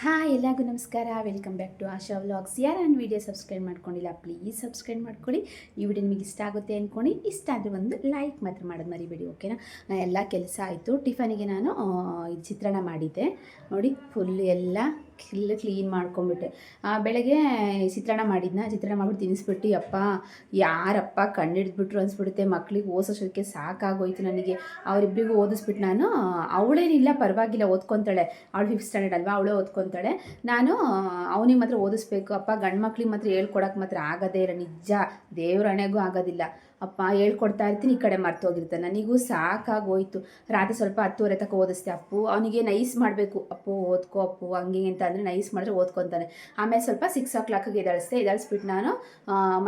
Hi ಎಲ್ಲರಿಗೂ ನಮಸ್ಕಾರ. Welcome back to Asha vlogs ಯಾರು ನನ್ನ ವೀಡಿಯೋ ಸಬ್ಸ್ಕ್ರೈಬ್ ಮಾಡ್ಕೊಂಡಿಲ್ಲ ಪ್ಲೀಸ್ ಸಬ್ಸ್ಕ್ರೈಬ್ ಮಾಡ್ಕೊಳ್ಳಿ. ಈ ವಿಡಿಯೋ ನಿಮಗೆ ಇಷ್ಟ ಆಗುತ್ತೆ ಅಂದ್ಕೊಂಡು ಇಷ್ಟ ಆದರೆ ಒಂದು ಲೈಕ್ ಮಾತ್ರ ಮಾಡೋದು ಮರಿಬೇಡಿ ಓಕೆನಾ ಎಲ್ಲ ಕೆಲಸ ಆಯಿತು. ಟಿಫನಿಗೆ ನಾನು ಚಿತ್ರಾನ್ನ ಮಾಡಿದ್ದೆ. ನೋಡಿ ಫುಲ್ ಎಲ್ಲ ಫುಲ್ ಕ್ಲೀನ್ ಮಾಡ್ಕೊಂಬಿಟ್ಟೆ ಬೆಳಗ್ಗೆ ಚಿತ್ರಾನ್ನ ಮಾಡಿದ್ನ ಚಿತ್ರಾನ್ನ ಮಾಡ್ಬಿಟ್ಟು ತಿನ್ನಿಸ್ಬಿಟ್ಟು, ಅಪ್ಪ, ಯಾರಪ್ಪ ಕಣ್ಣಿಡ್ದ್ಬಿಟ್ರು ಅನ್ಸ್ಬಿಡುತ್ತೆ, ಮಕ್ಳಿಗೆ ಓದಿಸೋದಕ್ಕೆ ಸಾಕಾಗೋಯ್ತು ನನಗೆ. ಅವರಿಬ್ಬರಿಗೂ ಓದಿಸ್ಬಿಟ್ಟು ನಾನು, ಅವಳೇನಿಲ್ಲ, ಪರವಾಗಿಲ್ಲ, ಓದ್ಕೊತಾಳೆ. ಅವಳು ಫಿಫ್ತ್ ಸ್ಟ್ಯಾಂಡರ್ಡ್ ಅಲ್ವಾ, ಅವಳೇ ಓದ್ಕೊತಾಳೆ. ನಾನು, ಅವನಿಗೆ ಮಾತ್ರ ಓದಿಸ್ಬೇಕು. ಅಪ್ಪ ಗಂಡು ಮಕ್ಳಿಗೆ ಮಾತ್ರ ಹೇಳ್ಕೊಡಕ್ಕೆ ಮಾತ್ರ ಆಗೋದೇ ಇಲ್ಲ ನಿಜ. ದೇವ್ರ ಹಣೆಗೂ ಆಗೋದಿಲ್ಲ. ಅಪ್ಪ ಹೇಳ್ಕೊಡ್ತಾ ಇರ್ತೀನಿ, ಈ ಕಡೆ ಮರ್ತೋಗಿರ್ತಾನೆ ನನಗೂ ಸಾಕಾಗೋಯ್ತು. ರಾತ್ರಿ ಸ್ವಲ್ಪ ಹತ್ತುವರೆ ತನಕ ಓದಿಸ್ತೆ ಅಪ್ಪು. ಅವನಿಗೆ ನೈಸ್ ಮಾಡಬೇಕು. ಅಪ್ಪು, ಓದ್ಕೋ ಅಪ್ಪು. ಹಂಗೆ ಅಂತ ಅಂದರೆ ನೈಸ್ ಮಾಡಿದ್ರೆ ಓದ್ಕೊತಾನೆ. ಆಮೇಲೆ ಸ್ವಲ್ಪ ಸಿಕ್ಸ್ ಓ ಕ್ಲಾಕಿಗೆ ಎದಳಿಸ್ದೆ ಎದಳಿಸ್ಬಿಟ್ಟು ನಾನು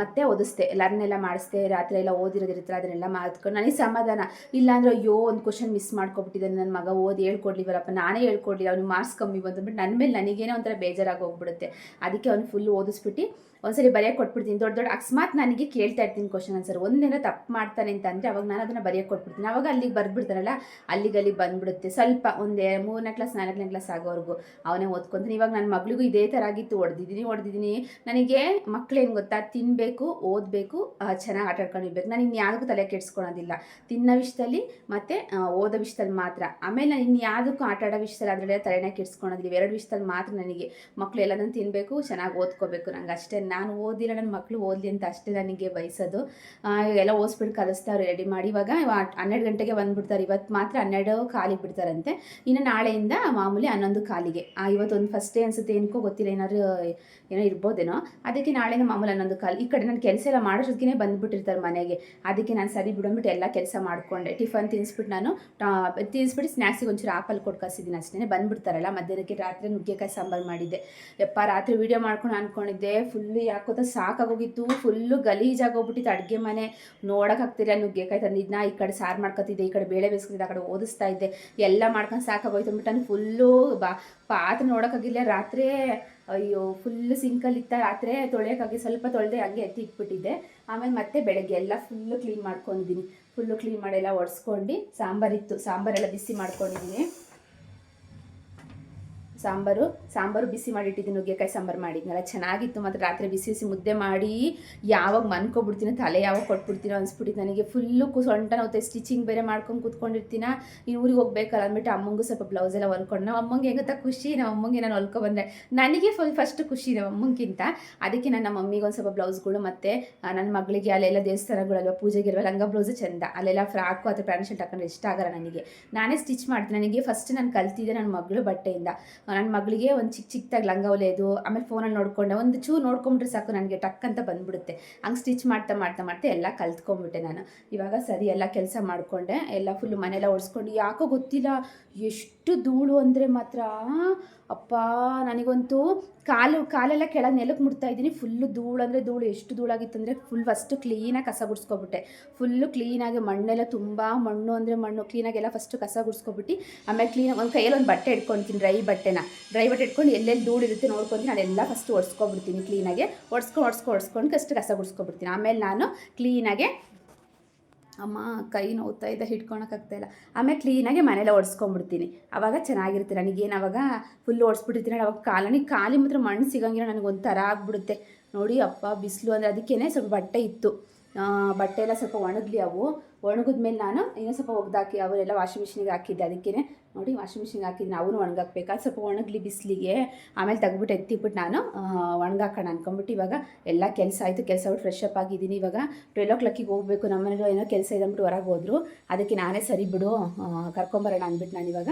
ಮತ್ತೆ ಓದಿಸ್ದೆ. ಲರ್ನ್ ಎಲ್ಲ ಮಾಡಿಸ್ದೆ. ರಾತ್ರಿ ಎಲ್ಲ ಓದಿರೋದಿರ್ತಾರೆ ಅದನ್ನೆಲ್ಲ ಮಾಡ್ಕೊಂಡು ನನಗೆ ಸಮಾಧಾನ. ಇಲ್ಲಾಂದ್ರೆ ಅಯ್ಯೋ, ಒಂದು ಕ್ವಶನ್ ಮಿಸ್ ಮಾಡ್ಕೊಬಿಟ್ಟಿದ್ದಾನೆ ನನ್ನ ಮಗ. ಓದಿ ಹೇಳ್ಕೊಡ್ಲಿವಲ್ಲಪ್ಪ. ನಾನೇ ಹೇಳ್ಕೊಡ್ಲಿಲ್ಲ. ಅವ್ನಿಗೆ ಮಾರ್ಕ್ಸ್ ಕಮ್ಮಿ ಬಂದ್ಬಿಟ್ಟು ನನ್ನ ಮೇಲೆ ನನಗೇನೋ ಒಂಥರ ಬೇಜಾರಾಗಿ ಹೋಗ್ಬಿಡುತ್ತೆ ಅದಕ್ಕೆ ಅವ್ನು ಫುಲ್ ಓದಿಸ್ಬಿಟ್ಟು ಒಂದ್ಸರಿ ಬರೆಯಕ್ಕೆ ಕೊಟ್ಬಿಡ್ತೀನಿ. ದೊಡ್ಡ ದೊಡ್ಡ ಅಕಸ್ಮಾತ್ ನನಗೆ ಕೇಳ್ತಾ ಇರ್ತೀನಿ ಕ್ವಶನ್ ಆನ್ಸರ್ ಒಂದೇನೋ ತಪ್ಪು ಮಾಡ್ತಾನೆ ಅಂತ ಅಂದರೆ ಅವಾಗ ನಾನು ಅದನ್ನು ಬರೆಯಕ್ಕೆ ಕೊಟ್ಬಿಡ್ತೀನಿ. ಅವಾಗ ಅಲ್ಲಿಗೆ ಬರ್ಬಿಡ್ತಾನಲ್ಲ ಅಲ್ಲಿಗೆ ಅಲ್ಲಿಗೆ ಬಂದ್ಬಿಡುತ್ತೆ. ಸ್ವಲ್ಪ ಒಂದೇ ಮೂರನೇ ಕ್ಲಾಸ್ ನಾಲ್ಕನೇ ಕ್ಲಾಸ್ ಆಗೋವರೆಗೂ ಅವನೇ ಓದ್ಕೊತೀನಿ. ಇವಾಗ ನನ್ನ ಮಗಳಿಗೂ ಇದೇ ಥರ ಆಗಿತ್ತು. ಹೊಡೆದಿದ್ದೀನಿ ಹೊಡೆದಿದ್ದೀನಿ ನನಗೆ ಮಕ್ಕಳೇನು ಗೊತ್ತಾ? ತಿನ್ನಬೇಕು ಓದಬೇಕು ಚೆನ್ನಾಗಿ ಆಟ ಆಡ್ಕೊಂಡಿರ್ಬೇಕು ನಾನು ಇನ್ಯಾವುದಕ್ಕೂ ತಲೆ ಕೆಡಿಸ್ಕೊಳೋದಿಲ್ಲ. ತಿನ್ನೋ ವಿಷಯದಲ್ಲಿ ಮತ್ತು ಓದೋ ವಿಷಯದಲ್ಲಿ ಮಾತ್ರ. ಆಮೇಲೆ ನಾನು ಇನ್ಯಾವುದಕ್ಕೂ ಆಟ ಆಡೋ ವಿಷಯದಲ್ಲಿ ಅದರಲ್ಲೇ ತಲೆನೇ ಕೆಡಿಸ್ಕೊಳೋದಿಲ್ಲ. ಎರಡು ವಿಷಯದಲ್ಲಿ ಮಾತ್ರ ನನಗೆ ಮಕ್ಕಳು ಎಲ್ಲದನ್ನು ತಿನ್ನಬೇಕು ಚೆನ್ನಾಗಿ ಓದ್ಕೋಬೇಕು. ನಂಗೆ ಅಷ್ಟೇ ನಾನು ಓದಿಲ್ಲ, ನನ್ನ ಮಕ್ಕಳು ಓದಲಿ ಅಂತ ಅಷ್ಟೇ ನನಗೆ ಬಯಸೋದು. ಎಲ್ಲ ಓದಿಸ್ಬಿಟ್ಟು ಕಲಿಸ್ತಾರೆ ರೆಡಿ ಮಾಡಿ. ಇವಾಗ ಇವ- ಹನ್ನೆರಡು ಗಂಟೆಗೆ ಬಂದುಬಿಡ್ತಾರೆ. ಇವತ್ತು ಮಾತ್ರ ಹನ್ನೆರಡು ಕಾಲಿಗೆ ಬಿಡ್ತಾರಂತೆ. ಇನ್ನು ನಾಳೆಯಿಂದ ಮಾಮೂಲಿ ಹನ್ನೊಂದು ಕಾಲಿಗೆ. ಇವತ್ತೊಂದು ಫಸ್ಟ್ ಡೇ ಅನ್ಸುತ್ತೆ. ಏನಕ್ಕೋ ಗೊತ್ತಿಲ್ಲ, ಏನಾದರೂ, ಏನೋ ಇರ್ಬೋದೇನೋ. ಅದಕ್ಕೆ ನಾಳೆಯಿಂದ ಮಾಮೂಲಿ ಹನ್ನೊಂದು ಕಾಲು. ಈ ಕಡೆ ನಾನು ಕೆಲಸ ಎಲ್ಲ ಮಾಡೋಷ್ಟೊತ್ತಿಗೆ ಬಂದುಬಿಟ್ಟಿರ್ತಾರೆ ಮನೆಗೆ. ಅದಕ್ಕೆ ನಾನು ಸರಿ ಬಿಡೋಂಬಿಟ್ಟು ಎಲ್ಲ ಕೆಲಸ ಮಾಡಿಕೊಂಡೆ. ಟಿಫನ್ ತಿನ್ನಿಸ್ಬಿಟ್ಟು ನಾನು ತಿನ್ನಿಸ್ಬಿಟ್ಟು ಸ್ನ್ಯಾಕ್ಸಿಗೆ ಒಂಚೂರು ಆಪಲ್ ಕೊಟ್ಟು ಕಳಿಸಿದ್ದೀನಿ ಅಷ್ಟೇ ಬಂದುಬಿಡ್ತಾರಲ್ಲ, ಮಧ್ಯಾಹ್ನಕ್ಕೆ ರಾತ್ರಿ ನುಗ್ಗೆಕಾಯಿ ಸಾಂಬಾರು ಮಾಡಿದ್ದೆ. ಯಪ್ಪ, ರಾತ್ರಿ ವೀಡಿಯೋ ಮಾಡ್ಕೊಂಡು ಅಂದ್ಕೊಂಡಿದ್ದೆ. ಫುಲ್ಲು ಯಾಕೋತ ಸಾಕಾಗೋಗಿತ್ತು. ಫುಲ್ಲು ಗಲೀಜಾಗೋಗ್ಬಿಟ್ಟಿತ್ತು ಅಡುಗೆ ಮನೆ. ನೋಡೋಕ್ಕಾಗ್ತಿರ ನುಗ್ಗೆಕಾಯಿ ತಂದಿದ್ನ. ಈ ಕಡೆ ಸಾರು ಮಾಡ್ಕೊತಿದ್ದೆ, ಈ ಕಡೆ ಬೇಳೆ ಬೇಯಿಸ್ಕೊತಿದ್ದೆ, ಆ ಕಡೆ ಓದಿಸ್ತಾ ಇದ್ದೆ. ಎಲ್ಲ ಮಾಡ್ಕೊಂಡು ಸಾಕಾಗೋಯ್ತು ಅಂದ್ಬಿಟ್ಟು ನಾನು ಫುಲ್ಲು ಬಾ, ಪಾತ್ರೆ ನೋಡೋಕ್ಕಾಗಿಲ್ಲ ರಾತ್ರಿ, ಅಯ್ಯೋ ಫುಲ್ಲು ಸಿಂಕಲ್ಲಿ ಇತ್ತ ರಾತ್ರಿ ತೊಳೆಯೋಕ್ಕಾಗಿ ಸ್ವಲ್ಪ ತೊಳೆದೆ ಹಂಗೆ ಎತ್ತಿ ಇಟ್ಬಿಟ್ಟಿದ್ದೆ. ಆಮೇಲೆ ಮತ್ತೆ ಬೆಳಗ್ಗೆ ಎಲ್ಲ ಫುಲ್ಲು ಕ್ಲೀನ್ ಮಾಡ್ಕೊಂಡಿದ್ದೀನಿ. ಫುಲ್ಲು ಕ್ಲೀನ್ ಮಾಡೆಲ್ಲ ಒಡ್ಸ್ಕೊಂಡು ಸಾಂಬಾರಿತ್ತು ಸಾಂಬಾರೆಲ್ಲ ಬಿಸಿ ಮಾಡ್ಕೊಂಡಿದ್ದೀನಿ. ಸಾಂಬಾರು ಸಾಂಬಾರು ಬಿಸಿ ಮಾಡಿಟ್ಟಿದ್ದೀನಿ ನುಗ್ಗೆಕಾಯಿ ಸಾಂಬಾರು ಮಾಡಿದ್ನಲ್ಲ, ಚೆನ್ನಾಗಿತ್ತು ಮತ್ತು ರಾತ್ರಿ ಬಿಸಿ ಬಿಸಿ ಮುದ್ದೆ ಮಾಡಿ ಯಾವಾಗ ಮನ್ಕೊಬಿಡ್ತೀನೋ, ತಲೆ ಯಾವಾಗ ಕೊಟ್ಬಿಡ್ತೀನೋ ಅನ್ಸ್ಬಿಟ್ಟಿದ್ದು ನನಗೆ. ಫುಲ್ಲು ಸೊಂಟ ನೋತೆ ಸ್ಟಿಚಿಂಗ್ ಬೇರೆ ಮಾಡ್ಕೊಂಡು ಕೂತ್ಕೊಂಡಿರ್ತೀನ. ಇನ್ನು ಊರಿಗೆ ಹೋಗ್ಬೇಕಲ್ಲ ಅಂದ್ಬಿಟ್ಟು ಅಮ್ಮಂಗೂ ಸ್ವಲ್ಪ ಬ್ಲೌಸ್ ಎಲ್ಲ ಹೊಲ್ಕೊಂಡು ನಾವು ಅಮ್ಮಂಗೆ ಹೆಂಗತ್ತ ಖುಷಿ? ನಮ್ಮ ಅಮ್ಮಂಗೆ ನಾನು ಹೊಲ್ಕೊ ಬಂದರೆ ನನಗೆ ಫುಲ್ ಫಸ್ಟ್ ಖುಷಿ ನಮ್ಮ ಅಮ್ಮಂಗಿಂತ. ಅದಕ್ಕೆ ನನ್ನ ಮಮ್ಮಿಗೆ ಒಂದು ಸ್ವಲ್ಪ ಬ್ಲೌಸ್ಗಳು ಮತ್ತು ನನ್ನ ಮಗಳಿಗೆ ಅಲ್ಲೆಲ್ಲ ದೇವಸ್ಥಾನಗಳಲ್ವ, ಪೂಜೆಗೆ ಇರುವ ಲಂಗ ಬ್ಲೌಸು ಚೆಂದ. ಅಲ್ಲೆಲ್ಲ ಫ್ರಾಕು ಅಥವಾ ಪ್ಯಾಂಟ್ ಶರ್ಟ್ ಹಾಕೊಂಡ್ರೆ ಇಷ್ಟ ಆಗಲ್ಲ ನನಗೆ. ನಾನೇ ಸ್ಟಿಚ್ ಮಾಡ್ತೀನಿ. ನನಗೆ ಫಸ್ಟ್ ನಾನು ಕಲ್ತಿದ್ದೆ ನನ್ನ ಮಗಳು ಬಟ್ಟೆಯಿಂದ. ನನ್ನ ಮಗಳಿಗೆ ಒಂದು ಚಿಕ್ಕ ಚಿಕ್ಕದಾಗಿ ಲಂಗ ಹೊಲೆಯೋದು ಆಮೇಲೆ ಫೋನಲ್ಲಿ ನೋಡ್ಕೊಂಡೆ. ಒಂದು ಚೂರು ನೋಡ್ಕೊಂಡ್ರೆ ಸಾಕು ನನಗೆ ಟಕ್ ಅಂತ ಬಂದ್ಬಿಡುತ್ತೆ. ಹಂಗೆ ಸ್ಟಿಚ್ ಮಾಡ್ತಾ ಮಾಡ್ತಾ ಮಾಡ್ತಾ ಎಲ್ಲ ಕಲ್ತ್ಕೊಂಡ್ಬಿಟ್ಟೆ ನಾನು. ಇವಾಗ ಸರಿ, ಎಲ್ಲ ಕೆಲಸ ಮಾಡಿಕೊಂಡೆ. ಎಲ್ಲ ಫುಲ್ಲು ಮನೆಯೆಲ್ಲ ಓಡಿಸ್ಕೊಂಡು ಯಾಕೋ ಗೊತ್ತಿಲ್ಲ, ಎಷ್ಟು ಧೂಳು ಅಂದರೆ ಮಾತ್ರ, ಅಪ್ಪ, ನನಗಂತೂ ಕಾಲು, ಕಾಲೆಲ್ಲ ಕೆಳಗೆ ನೆಲಕ್ಕೆ ಮುಡ್ತಾ ಇದ್ದೀನಿ. ಫುಲ್ಲು ಧೂಳು ಅಂದರೆ ಧೂಳು. ಎಷ್ಟು ಧೂಳಾಗಿತ್ತು ಅಂದರೆ ಫುಲ್ ಫಸ್ಟು ಕ್ಲೀನಾಗಿ ಕಸ ಗುಡಿಸ್ಕೊಬಿಟ್ಟೆ. ಫುಲ್ಲು ಕ್ಲೀನಾಗಿ ಮಣ್ಣೆಲ್ಲ ತುಂಬ ಮಣ್ಣು ಅಂದರೆ ಮಣ್ಣು. ಕ್ಲೀನಾಗಿ ಎಲ್ಲ ಫಸ್ಟು ಕಸ ಗುಡಿಸ್ಕೊಬಿಟ್ಟು, ಆಮೇಲೆ ಕ್ಲೀನಾಗಿ ಒಂದು ಕೈಯಲ್ಲಿ ಒಂದು ಬಟ್ಟೆ ಇಟ್ಕೊತೀನಿ ಡ್ರೈ ಬಟ್ಟೆನ. ಡ್ರೈ ಬಟ್ಟೆ ಇಟ್ಕೊಂಡು ಎಲ್ಲೆಲ್ಲಿ ಧೂಳು ಇರುತ್ತೆ ನೋಡ್ಕೊತೀನಿ. ಅದೆಲ್ಲ ಫಸ್ಟ್ ಒಡ್ಸ್ಕೊಬಿಡ್ತೀನಿ ಕ್ಲೀನಾಗೆ ಒಡ್ಸ್ಕೊಂಡು ಒಡ್ಸ್ಕೊ ಒಡ್ಸ್ಕೊಂಡು ಫಸ್ಟ್ ಕಸ ಗುಡಿಸ್ಕೊಬಿಡ್ತೀನಿ. ಆಮೇಲೆ ನಾನು ಕ್ಲೀನಾಗೆ ಅಮ್ಮ ಕೈ ನೋವ್ತಾ ಇದ್ದ ಹಿಡ್ಕೊಳಕ್ಕಾಗ್ತಾಯಿಲ್ಲ ಆಮೇಲೆ ಕ್ಲೀನಾಗಿ ಮನೆಯಲ್ಲ ಒಡ್ಸ್ಕೊಂಬಿಡ್ತೀನಿ. ಅವಾಗ ಚೆನ್ನಾಗಿರುತ್ತೆ ನನಗೇನು ಅವಾಗ ಫುಲ್ ಓಡಿಸ್ಬಿಟ್ಟಿರ್ತೀನಿ ಅವಾಗ ಕಾಲು ನನಗೆ ಕಾಲಿ ಮಾತ್ರ ಮಣ್ಣು ಸಿಗಂಗಿಲ್ಲ ನನಗೆ ಒಂಥರ ಆಗ್ಬಿಡುತ್ತೆ. ನೋಡಿ ಅಪ್ಪ, ಬಿಸಿಲು ಅಂದರೆ ಅದಕ್ಕೇ ಸ್ವಲ್ಪ ಬಟ್ಟೆ ಇತ್ತು. ಬಟ್ಟೆ ಎಲ್ಲ ಸ್ವಲ್ಪ ಒಣಗಲಿ ಅವು. ಒಣಗಿದ್ಮೇಲೆ ನಾನು ಇನ್ನೂ ಸ್ವಲ್ಪ ಒಗ್ದಾಕಿ ಅವರೆಲ್ಲ ವಾಷಿಂಗ್ ಮಿಷಿನಿಗೆ ಹಾಕಿದ್ದೆ. ಅದಕ್ಕೇ ನೋಡಿ ವಾಷಿಂಗ್ ಮಿಷಿನ್ ಹಾಕಿದ್ದೀನಿ ಅವನು ಒಣಗಾಕ್ಬೇಕು. ಸ್ವಲ್ಪ ಒಣಗಲಿ ಬಿಸಿಲಿಗೆ. ಆಮೇಲೆ ತೆಗ್ಬಿಟ್ಟು ಎತ್ತಿಬಿಟ್ಟು ನಾನು ಒಣಗಾಕೋಣ ಅನ್ಕೊಂಬಿಟ್ಟು ಇವಾಗ ಎಲ್ಲ ಕೆಲಸ ಆಯಿತು. ಕೆಲಸ ಬಿಟ್ಟು ಫ್ರೆಶ್ ಅಪ್ ಆಗಿದ್ದೀನಿ. ಇವಾಗ ಟ್ವೆಲ್ ಓ ಕ್ಲಾಕಿಗೆ ಹೋಗಬೇಕು. ನಮ್ಮನೇಲಿ ಏನೋ ಕೆಲಸ ಇದೆ ಅಂದ್ಬಿಟ್ಟು ಹೊರಗೆ ಹೋದ್ರು. ಅದಕ್ಕೆ ನಾನೇ ಸರಿ ಬಿಡು ಕರ್ಕೊಂಬರೋಣ ಅಂದ್ಬಿಟ್ಟು ನಾನು ಇವಾಗ.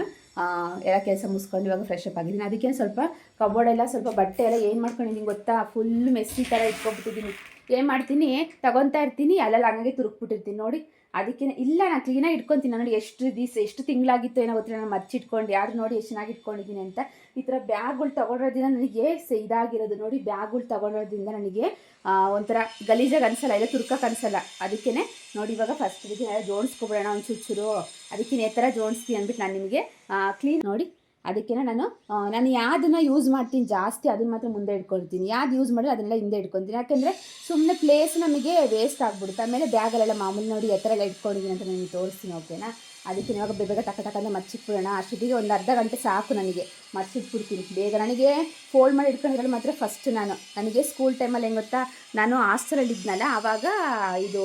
ಎಲ್ಲ ಕೆಲಸ ಮುಗಿಸ್ಕೊಂಡು ಇವಾಗ ಫ್ರೆಶ್ ಅಪ್ ಆಗಿದ್ದೀನಿ. ಅದಕ್ಕೆ ಸ್ವಲ್ಪ ಕಬೋರ್ಡ್ ಎಲ್ಲ, ಸ್ವಲ್ಪ ಬಟ್ಟೆ ಎಲ್ಲ ಏನು ಮಾಡ್ಕೊಂಡಿದ್ದೀನಿ ಗೊತ್ತಾ? ಫುಲ್ ಮೆಸ್ಸಿ ಥರ ಇಟ್ಕೊಬಿಟ್ಟಿದ್ದೀನಿ. ಏನು ಮಾಡ್ತೀನಿ? ತಗೊತಾ ಇರ್ತೀನಿ. ಅಲ್ಲೆಲ್ಲ ಹಂಗಾಗಿ ತುರುಕ್ಬಿಟ್ಟಿರ್ತೀನಿ. ನೋಡಿ ಅದಕ್ಕೆ ಇಲ್ಲ ನಾನು ಕ್ಲೀನಾಗಿ ಇಟ್ಕೊತೀನಿ. ನೋಡಿ ಎಷ್ಟು ದಿವಸ, ಎಷ್ಟು ತಿಂಗಳಾಗಿತ್ತು ಏನೋ ಗೊತ್ತಿಲ್ಲ, ನಾನು ಮರ್ಚಿಟ್ಕೊಂಡು. ಯಾರು ನೋಡಿ ಎಷ್ಟು ಚೆನ್ನಾಗಿ ಇಟ್ಕೊಂಡಿದ್ದೀನಿ ಅಂತ. ಈ ಥರ ಬ್ಯಾಗ್ಗಳು ತೊಗೊಳೋದ್ರಿಂದ ನನಗೆ ಇದಾಗಿರೋದು ನೋಡಿ ಬ್ಯಾಗ್ಗಳು ತೊಗೊಳೋದ್ರಿಂದ ನನಗೆ ಒಂಥರ ಗಲೀಜಾಗಿ ಅನಿಸಲ್ಲ, ಇಲ್ಲ ತುರ್ಕಕ್ಕೆ ಅನಿಸಲ್ಲ. ಅದಕ್ಕೇ ನೋಡಿ ಇವಾಗ ಫಸ್ಟ್ ಇದಕ್ಕೆ ಜೋಡಿಸ್ಕೊಬಿಡೋಣ ಒಂದು ಅದಕ್ಕೆ ಈ ಥರ ಜೋಡಿಸ್ತೀನಿ ಅಂದ್ಬಿಟ್ಟು ನಾನು ನಿಮಗೆ ಕ್ಲೀನ್ ನೋಡಿ ಅದಕ್ಕೆ ನಾನು ನಾನು ಯಾವ್ದನ್ನ ಯೂಸ್ ಮಾಡ್ತೀನಿ ಜಾಸ್ತಿ ಅದನ್ನ ಮಾತ್ರ ಮುಂದೆ ಇಟ್ಕೊಳ್ತೀನಿ. ಯಾವ್ದು ಯೂಸ್ ಮಾಡಿದ್ರೆ ಅದನ್ನೆಲ್ಲ ಹಿಂದೆ ಇಟ್ಕೊತೀನಿ ಯಾಕೆಂದರೆ ಸುಮ್ಮನೆ ಪ್ಲೇಸ್ ನಮಗೆ ವೇಸ್ಟ್ ಆಗಿಬಿಡುತ್ತೆ. ಆಮೇಲೆ ಬ್ಯಾಗಲ್ಲೆಲ್ಲ ಮಾಮೂಲಿ ನೋಡಿ ಎತ್ತರ ಎಲ್ಲ ಇಟ್ಕೊಂಡಿದ್ದೀನಿ ಅಂತ ನಾನು ತೋರಿಸ್ತೀನಿ ಓಕೆನಾ ಅದಕ್ಕೆ ಇವಾಗ ಬೇಗ ಬೇಗ ಟಕ ಅಂದರೆ ಮರ್ಚಿಟ್ಬಿಡೋಣ. ಅಷ್ಟೊತ್ತಿಗೆ ಒಂದು ಅರ್ಧ ಗಂಟೆ ಸಾಕು ನನಗೆ. ಮರ್ಚಿಟ್ಬಿಡ್ತೀನಿ. ಬೇಗ ನನಗೆ ಫೋಲ್ಡ್ ಮಾಡಿ ಇಟ್ಕೊಂಡಿರೋದು ಮಾತ್ರ ಫಸ್ಟ್ ನಾನು. ನನಗೆ ಸ್ಕೂಲ್ ಟೈಮಲ್ಲಿ ಹೆಂಗೆ ಗೊತ್ತಾ? ನಾನು ಹಾಸ್ಟೆಲಲ್ಲಿ ಇದ್ನಲ್ಲ ಆವಾಗ ಇದು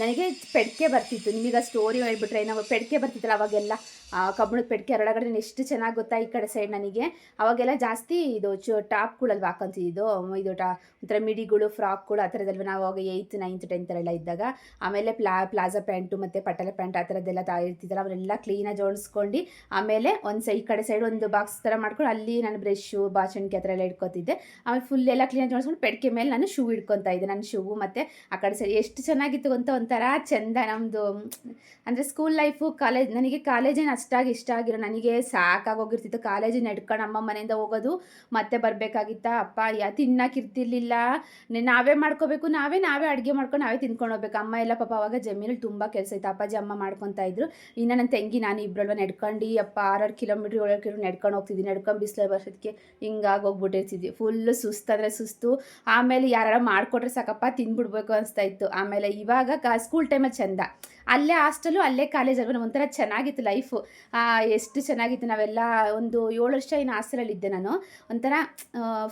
ನನಗೆ ಪೆಡ್ಕೆ ಬರ್ತಿತ್ತು. ನಿಮಗೆ ಸ್ಟೋರಿ ಹೇಳ್ಬಿಟ್ರೆ ನಾವು ಪೆಡ್ಕೆ ಬರ್ತಿತ್ತಲ್ಲ ಅವಾಗೆಲ್ಲ. ಕಬ್ಬಣದ ಪೆಡ್ಕೆ ಹರಳಗಡೆ ಎಷ್ಟು ಚೆನ್ನಾಗಿ ಗೊತ್ತಾ ಈ ಕಡೆ ಸೈಡ್ ನನಗೆ? ಅವಾಗೆಲ್ಲ ಜಾಸ್ತಿ ಇದು ಚು ಟಾಪ್ಗಳಲ್ಲಿ ಹಾಕೊಂತಿದ್ದು? ಇದು ಟಾ, ಒಂಥರ ಮಿಡಿಗಳು, ಫ್ರಾಕ್ಗಳು, ಆ ಥರದಲ್ವ ನಾವು ಅವಾಗ ಏಯ್ತ್ ನೈನ್ತ್ ಟೆಂತರೆಲ್ಲ ಇದ್ದಾಗ? ಆಮೇಲೆ ಪ್ಲಾ, ಪ್ಲಾಜಾ ಪ್ಯಾಂಟು ಮತ್ತು ಪಟಲ ಪ್ಯಾಂಟ್ ಆ ಥರದ್ದೆಲ್ಲ ತಾ ಇರ್ತಿದ್ದಲ್ಲ ಅವರೆಲ್ಲ ಕ್ಲೀನಾಗಿ ಜೋಡಿಸ್ಕೊಂಡು ಆಮೇಲೆ ಒಂದು ಸೈ, ಈ ಕಡೆ ಸೈಡ್ ಒಂದು ಬಾಕ್ಸ್ ಥರ ಮಾಡ್ಕೊಂಡು ಅಲ್ಲಿ ನಾನು ಬ್ರಷು ಬಾಚಣಿಕೆ ಆ ಥರ ಎಲ್ಲ ಇಟ್ಕೊತಿದ್ದೆ. ಆಮೇಲೆ ಫುಲ್ ಎಲ್ಲ ಕ್ಲೀನಾಗಿ ಜೋಡಿಸ್ಕೊಂಡು ಪೆಡ್ಕೆ ಮೇಲೆ ನಾನು ಶೂ ಇಟ್ಕೊತಾ ಇದ್ದೆ, ನನ್ನ ಶೂ ಮತ್ತು ಆ ಕಡೆ ಸೈಡ್ ಎಷ್ಟು ಚೆನ್ನಾಗಿತ್ತು ಅಂತ ಒಂಥರ ಚೆಂದ ನಮ್ಮದು ಅಂದರೆ ಸ್ಕೂಲ್ ಲೈಫು ಕಾಲೇಜ್ ನನಗೆ ಕಾಲೇಜೇನು ಅಷ್ಟಾಗಿ ಇಷ್ಟ ಆಗಿರೋ ನನಗೆ ಸಾಕಾಗೋಗಿರ್ತಿತ್ತು ಕಾಲೇಜಿನ ನಡ್ಕೊಂಡು ಅಮ್ಮ ಮನೆಯಿಂದ ಹೋಗೋದು ಮತ್ತೆ ಬರಬೇಕಾಗಿತ್ತ? ಅಪ್ಪ ಯಾ ತಿನ್ನಕ್ಕಿರ್ತಿರ್ಲಿಲ್ಲ ನಾವೇ ಮಾಡ್ಕೋಬೇಕು. ನಾವೇ ನಾವೇ ಅಡುಗೆ ಮಾಡ್ಕೊಂಡು ನಾವೇ ತಿನ್ಕೊಂಡು ಹೋಗ್ಬೇಕು. ಅಮ್ಮ ಎಲ್ಲ ಪಾಪ ಅವಾಗ ಜಮೀನಲ್ಲಿ ತುಂಬ ಕೆಲಸ ಇತ್ತು. ಅಪ್ಪಾಜಿ, ಅಮ್ಮ ಮಾಡ್ಕೊತಾ ಇದ್ರು. ಇನ್ನು ನನ್ನ ತಂಗಿ, ನಾನು ಇಬ್ಬರಲ್ವ ನಡ್ಕೊಂಡು ಅಪ್ಪ ಆರಾರು ಕಿಲೋಮೀಟ್ರ್ ಏಳು ಕಿಲೋಮೀಟ್ರ್ ನಡ್ಕೊಂಡು ಹೋಗ್ತಿದ್ವಿ. ನಡ್ಕೊಂಡು ಬಿಸಿಲು ಬರ್ಸೋದಕ್ಕೆ ಹಿಂಗಾಗಿ ಹೋಗ್ಬಿಟ್ಟಿರ್ತಿದ್ವಿ. ಫುಲ್ಲು ಅಂದರೆ ಸುಸ್ತು. ಆಮೇಲೆ ಯಾರು ಮಾಡಿಕೊಟ್ರೆ ಸಾಕಪ್ಪ ತಿಂದ್ಬಿಡ್ಬೇಕು ಅನಿಸ್ತಾ ಇತ್ತು. ಆಮೇಲೆ ಇವಾಗ ಸ್ಕೂಲ್ ಟೈಮಲ್ಲಿ ಚೆಂದ. ಅಲ್ಲೇ ಹಾಸ್ಟೆಲು, ಅಲ್ಲೇ ಕಾಲೇಜ್ ಅಲ್ವ? ಒಂಥರ ಚೆನ್ನಾಗಿತ್ತು ಲೈಫು ಎಷ್ಟು ಚೆನ್ನಾಗಿತ್ತು. ನಾವೆಲ್ಲ ಒಂದು ಏಳು ವರ್ಷ ಏನು ಹಾಸ್ಟೆಲಲ್ಲಿದ್ದೆ ನಾನು. ಒಂಥರ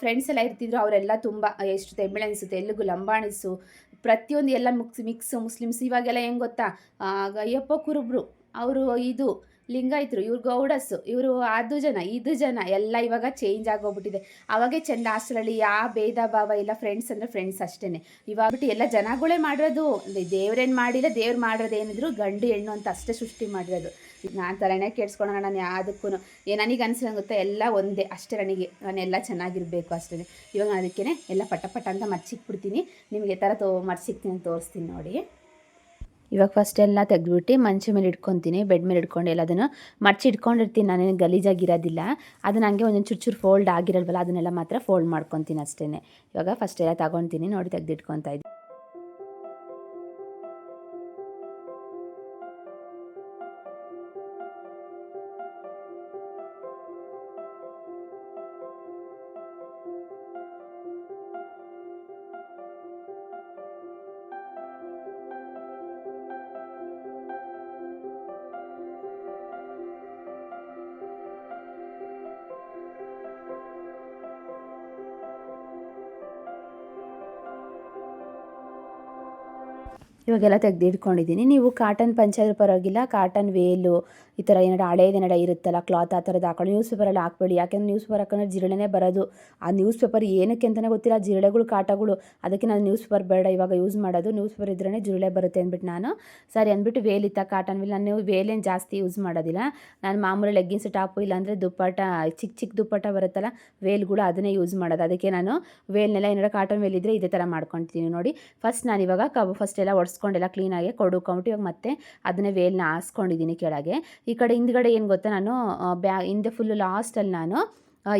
ಫ್ರೆಂಡ್ಸ್ ಎಲ್ಲ ಇರ್ತಿದ್ರು. ಅವರೆಲ್ಲ ತುಂಬ, ಎಷ್ಟು ತಮಿಳನ್ಸು ತೆಲುಗು ಲಂಬಾಣಿಸು ಪ್ರತಿಯೊಂದು ಎಲ್ಲ ಮಿಕ್ಸ್ ಮಿಕ್ಸ್ ಮುಸ್ಲಿಮ್ಸ್ ಇವಾಗೆಲ್ಲ ಹೆಂಗೆ ಗೊತ್ತಾ? ಅಯ್ಯಪ್ಪ ಕುರುಬ್ರು. ಅವರು ಇದು ಲಿಂಗಾಯತರು, ಇವ್ರು ಗೌಡಸ್ಸು ಇವರು ಅದು ಜನ, ಇದು ಜನ, ಎಲ್ಲ ಇವಾಗ ಚೇಂಜ್ ಆಗೋಗ್ಬಿಟ್ಟಿದೆ. ಅವಾಗೆ ಚೆಂದ ಹಾಸ್ಟೆಲಲ್ಲಿ ಯಾವ ಭೇದ ಭಾವ ಇಲ್ಲ ಫ್ರೆಂಡ್ಸ್ ಅಂದರೆ ಫ್ರೆಂಡ್ಸ್ ಅಷ್ಟೇ ಇವಾಗ ಬಿಟ್ಟು ಎಲ್ಲ ಜನಗಳೇ ಮಾಡಿರೋದು ದೇವ್ರೇನು ಮಾಡಿಲ್ಲ, ದೇವ್ರು ಮಾಡಿರೋದು ಏನಿದ್ರು ಗಂಡು ಹೆಣ್ಣು ಅಂತ ಅಷ್ಟೇ ಸೃಷ್ಟಿ ಮಾಡಿರೋದು. ನಾನು ತಲೆನೇ ಕೇಳಿಸ್ಕೊಳೋಣ ನಾನು ಯಾವುದಕ್ಕೂ ನನಗೆ ಅನ್ಸಂಗುತ್ತೆ ಎಲ್ಲ ಒಂದೇ, ಅಷ್ಟೇ ನನಗೆ ನಾನೆಲ್ಲ ಚೆನ್ನಾಗಿರಬೇಕು ಅಷ್ಟೇ ಇವಾಗ ಅದಕ್ಕೇ ಎಲ್ಲ ಪಟ ಪಟ ಅಂತ ಮರ್ಚಿಕ್ಬಿಡ್ತೀನಿ. ನಿಮಗೆ ಥರ ತೋ ಮರ್ಸಿಕ್ತೀನಿ ತೋರಿಸ್ತೀನಿ ನೋಡಿ. ಇವಾಗ ಫಸ್ಟ್ ಎಲ್ಲ ತೆಗೆದ್ಬಿಟ್ಟು ಮಂಚ ಮೇಲೆ ಇಟ್ಕೊತೀನಿ ಬೆಡ್ ಮೇಲೆ ಇಟ್ಕೊಂಡು ಎಲ್ಲದನ್ನು ಮಡ್ಚಿ ಇಟ್ಕೊಂಡಿರ್ತೀನಿ ನಾನೇನು ಗಲೀಜಾಗಿರೋದಿಲ್ಲ. ಅದನ್ನ ಹಂಗೆ ಒಂದೊಂದು ಚೂರು ಚೂರು ಫೋಲ್ಡ್ ಆಗಿರಲ್ವಲ್ಲ, ಅದನ್ನೆಲ್ಲ ಮಾತ್ರ ಫೋಲ್ಡ್ ಮಾಡ್ಕೊತೀನಿ ಅಷ್ಟೇ ಇವಾಗ ಫಸ್ಟ್ ಎಲ್ಲ ತಗೊತೀನಿ, ನೋಡಿ ತೆಗೆದಿಟ್ಕೊತಾ ಇದ್ದೀನಿ. ಇವಾಗೆಲ್ಲ ತೆಗೆದಿಟ್ಕೊಂಡಿದ್ದೀನಿ. ನೀವು ಕಾಟನ್ ಪಂಚಾದ್ರ ಪರವಾಗಿಲ್ಲ ಕಾಟನ್ ವೇಲು ಈ ಥರ ಏನಾರು ಏನಾರ ಇರುತ್ತಲ್ಲ ಕ್ಲಾತ್ ಆ ಥರದ್ದು ಹಾಕೊಳ್ಳಿ ನ್ಯೂಸ್ ಪೇಪರಲ್ಲಿ ಹಾಕ್ಬೇಡಿ. ಯಾಕೆಂದ್ರೆ ನ್ಯೂಸ್ ಪೇಪರ್ ಹಾಕೊಂಡ್ರೆ ಜಿರಳೆನೇ ಬರೋದು. ಆ ನ್ಯೂಸ್ ಪೇಪರ್ ಏನಕ್ಕೆ ಅಂತಲೇ ಗೊತ್ತಿಲ್ಲ ಜಿರಳೆಗಳು ಕಾಟಗಳು, ಅದಕ್ಕೆ ನಾನು ನ್ಯೂಸ್ ಪೇಪರ್ ಬೇಡ ಇವಾಗ ಯೂಸ್ ಮಾಡೋದು. ನ್ಯೂಸ್ ಪೇಪರ್ ಇದ್ರೇ ಜಿರಳೆ ಬರುತ್ತೆ ಅಂದ್ಬಿಟ್ಟು ನಾನು. ಸರಿ ಅಂದ್ಬಿಟ್ಟು ವೇಲಿತ್ತ ಕಾಟನ್ ವೇಲ್ ನಾನು ವೇಲೇನು ಜಾಸ್ತಿ ಯೂಸ್ ಮಾಡೋದಿಲ್ಲ. ನಾನು ಮಾಮೂಲಿ ಲೆಗ್ಗಿನ್ಸ್ ಟಾಪು ಇಲ್ಲಾಂದರೆ ದುಪ್ಪಟ ಚಿಕ್ಕ ಚಿಕ್ಕ ದುಪ್ಪಟ ಬರುತ್ತಲ್ಲ ವೇಲ್ಗಳು ಅದನ್ನೇ ಯೂಸ್ ಮಾಡೋದು. ಅದಕ್ಕೆ ನಾನು ವೇಲ್ನೆಲ್ಲ ಏನಾರ ಕಾಟನ್ ವೇಲ್ ಇದ್ದರೆ ಇದೇ ಥರ ಮಾಡ್ಕೊತೀನಿ ನೋಡಿ. ಫಸ್ಟ್ ನಾನು ಇವಾಗ ಕಬ್ ಫಸ್ಟ್ ಎಲ್ಲ ಒಡ್ಸ್ಕೊಂಡೆಲ್ಲ ಕ್ಲೀನಾಗಿ ಕೊಡುಕೊಂಬಿಟ್ಟು ಇವಾಗ ಮತ್ತೆ ಅದನ್ನೇ ವೇಲ್ನ ಹಾಸ್ಕೊಂಡಿದ್ದೀನಿ ಕೆಳಗೆ. ಈ ಕಡೆ ಹಿಂದ್ಗಡೆ ಏನು ಗೊತ್ತಾ ನಾನು ಬ್ಯಾ, ಹಿಂದೆ ಫುಲ್ಲು ಲಾಸ್ಟಲ್ಲಿ ನಾನು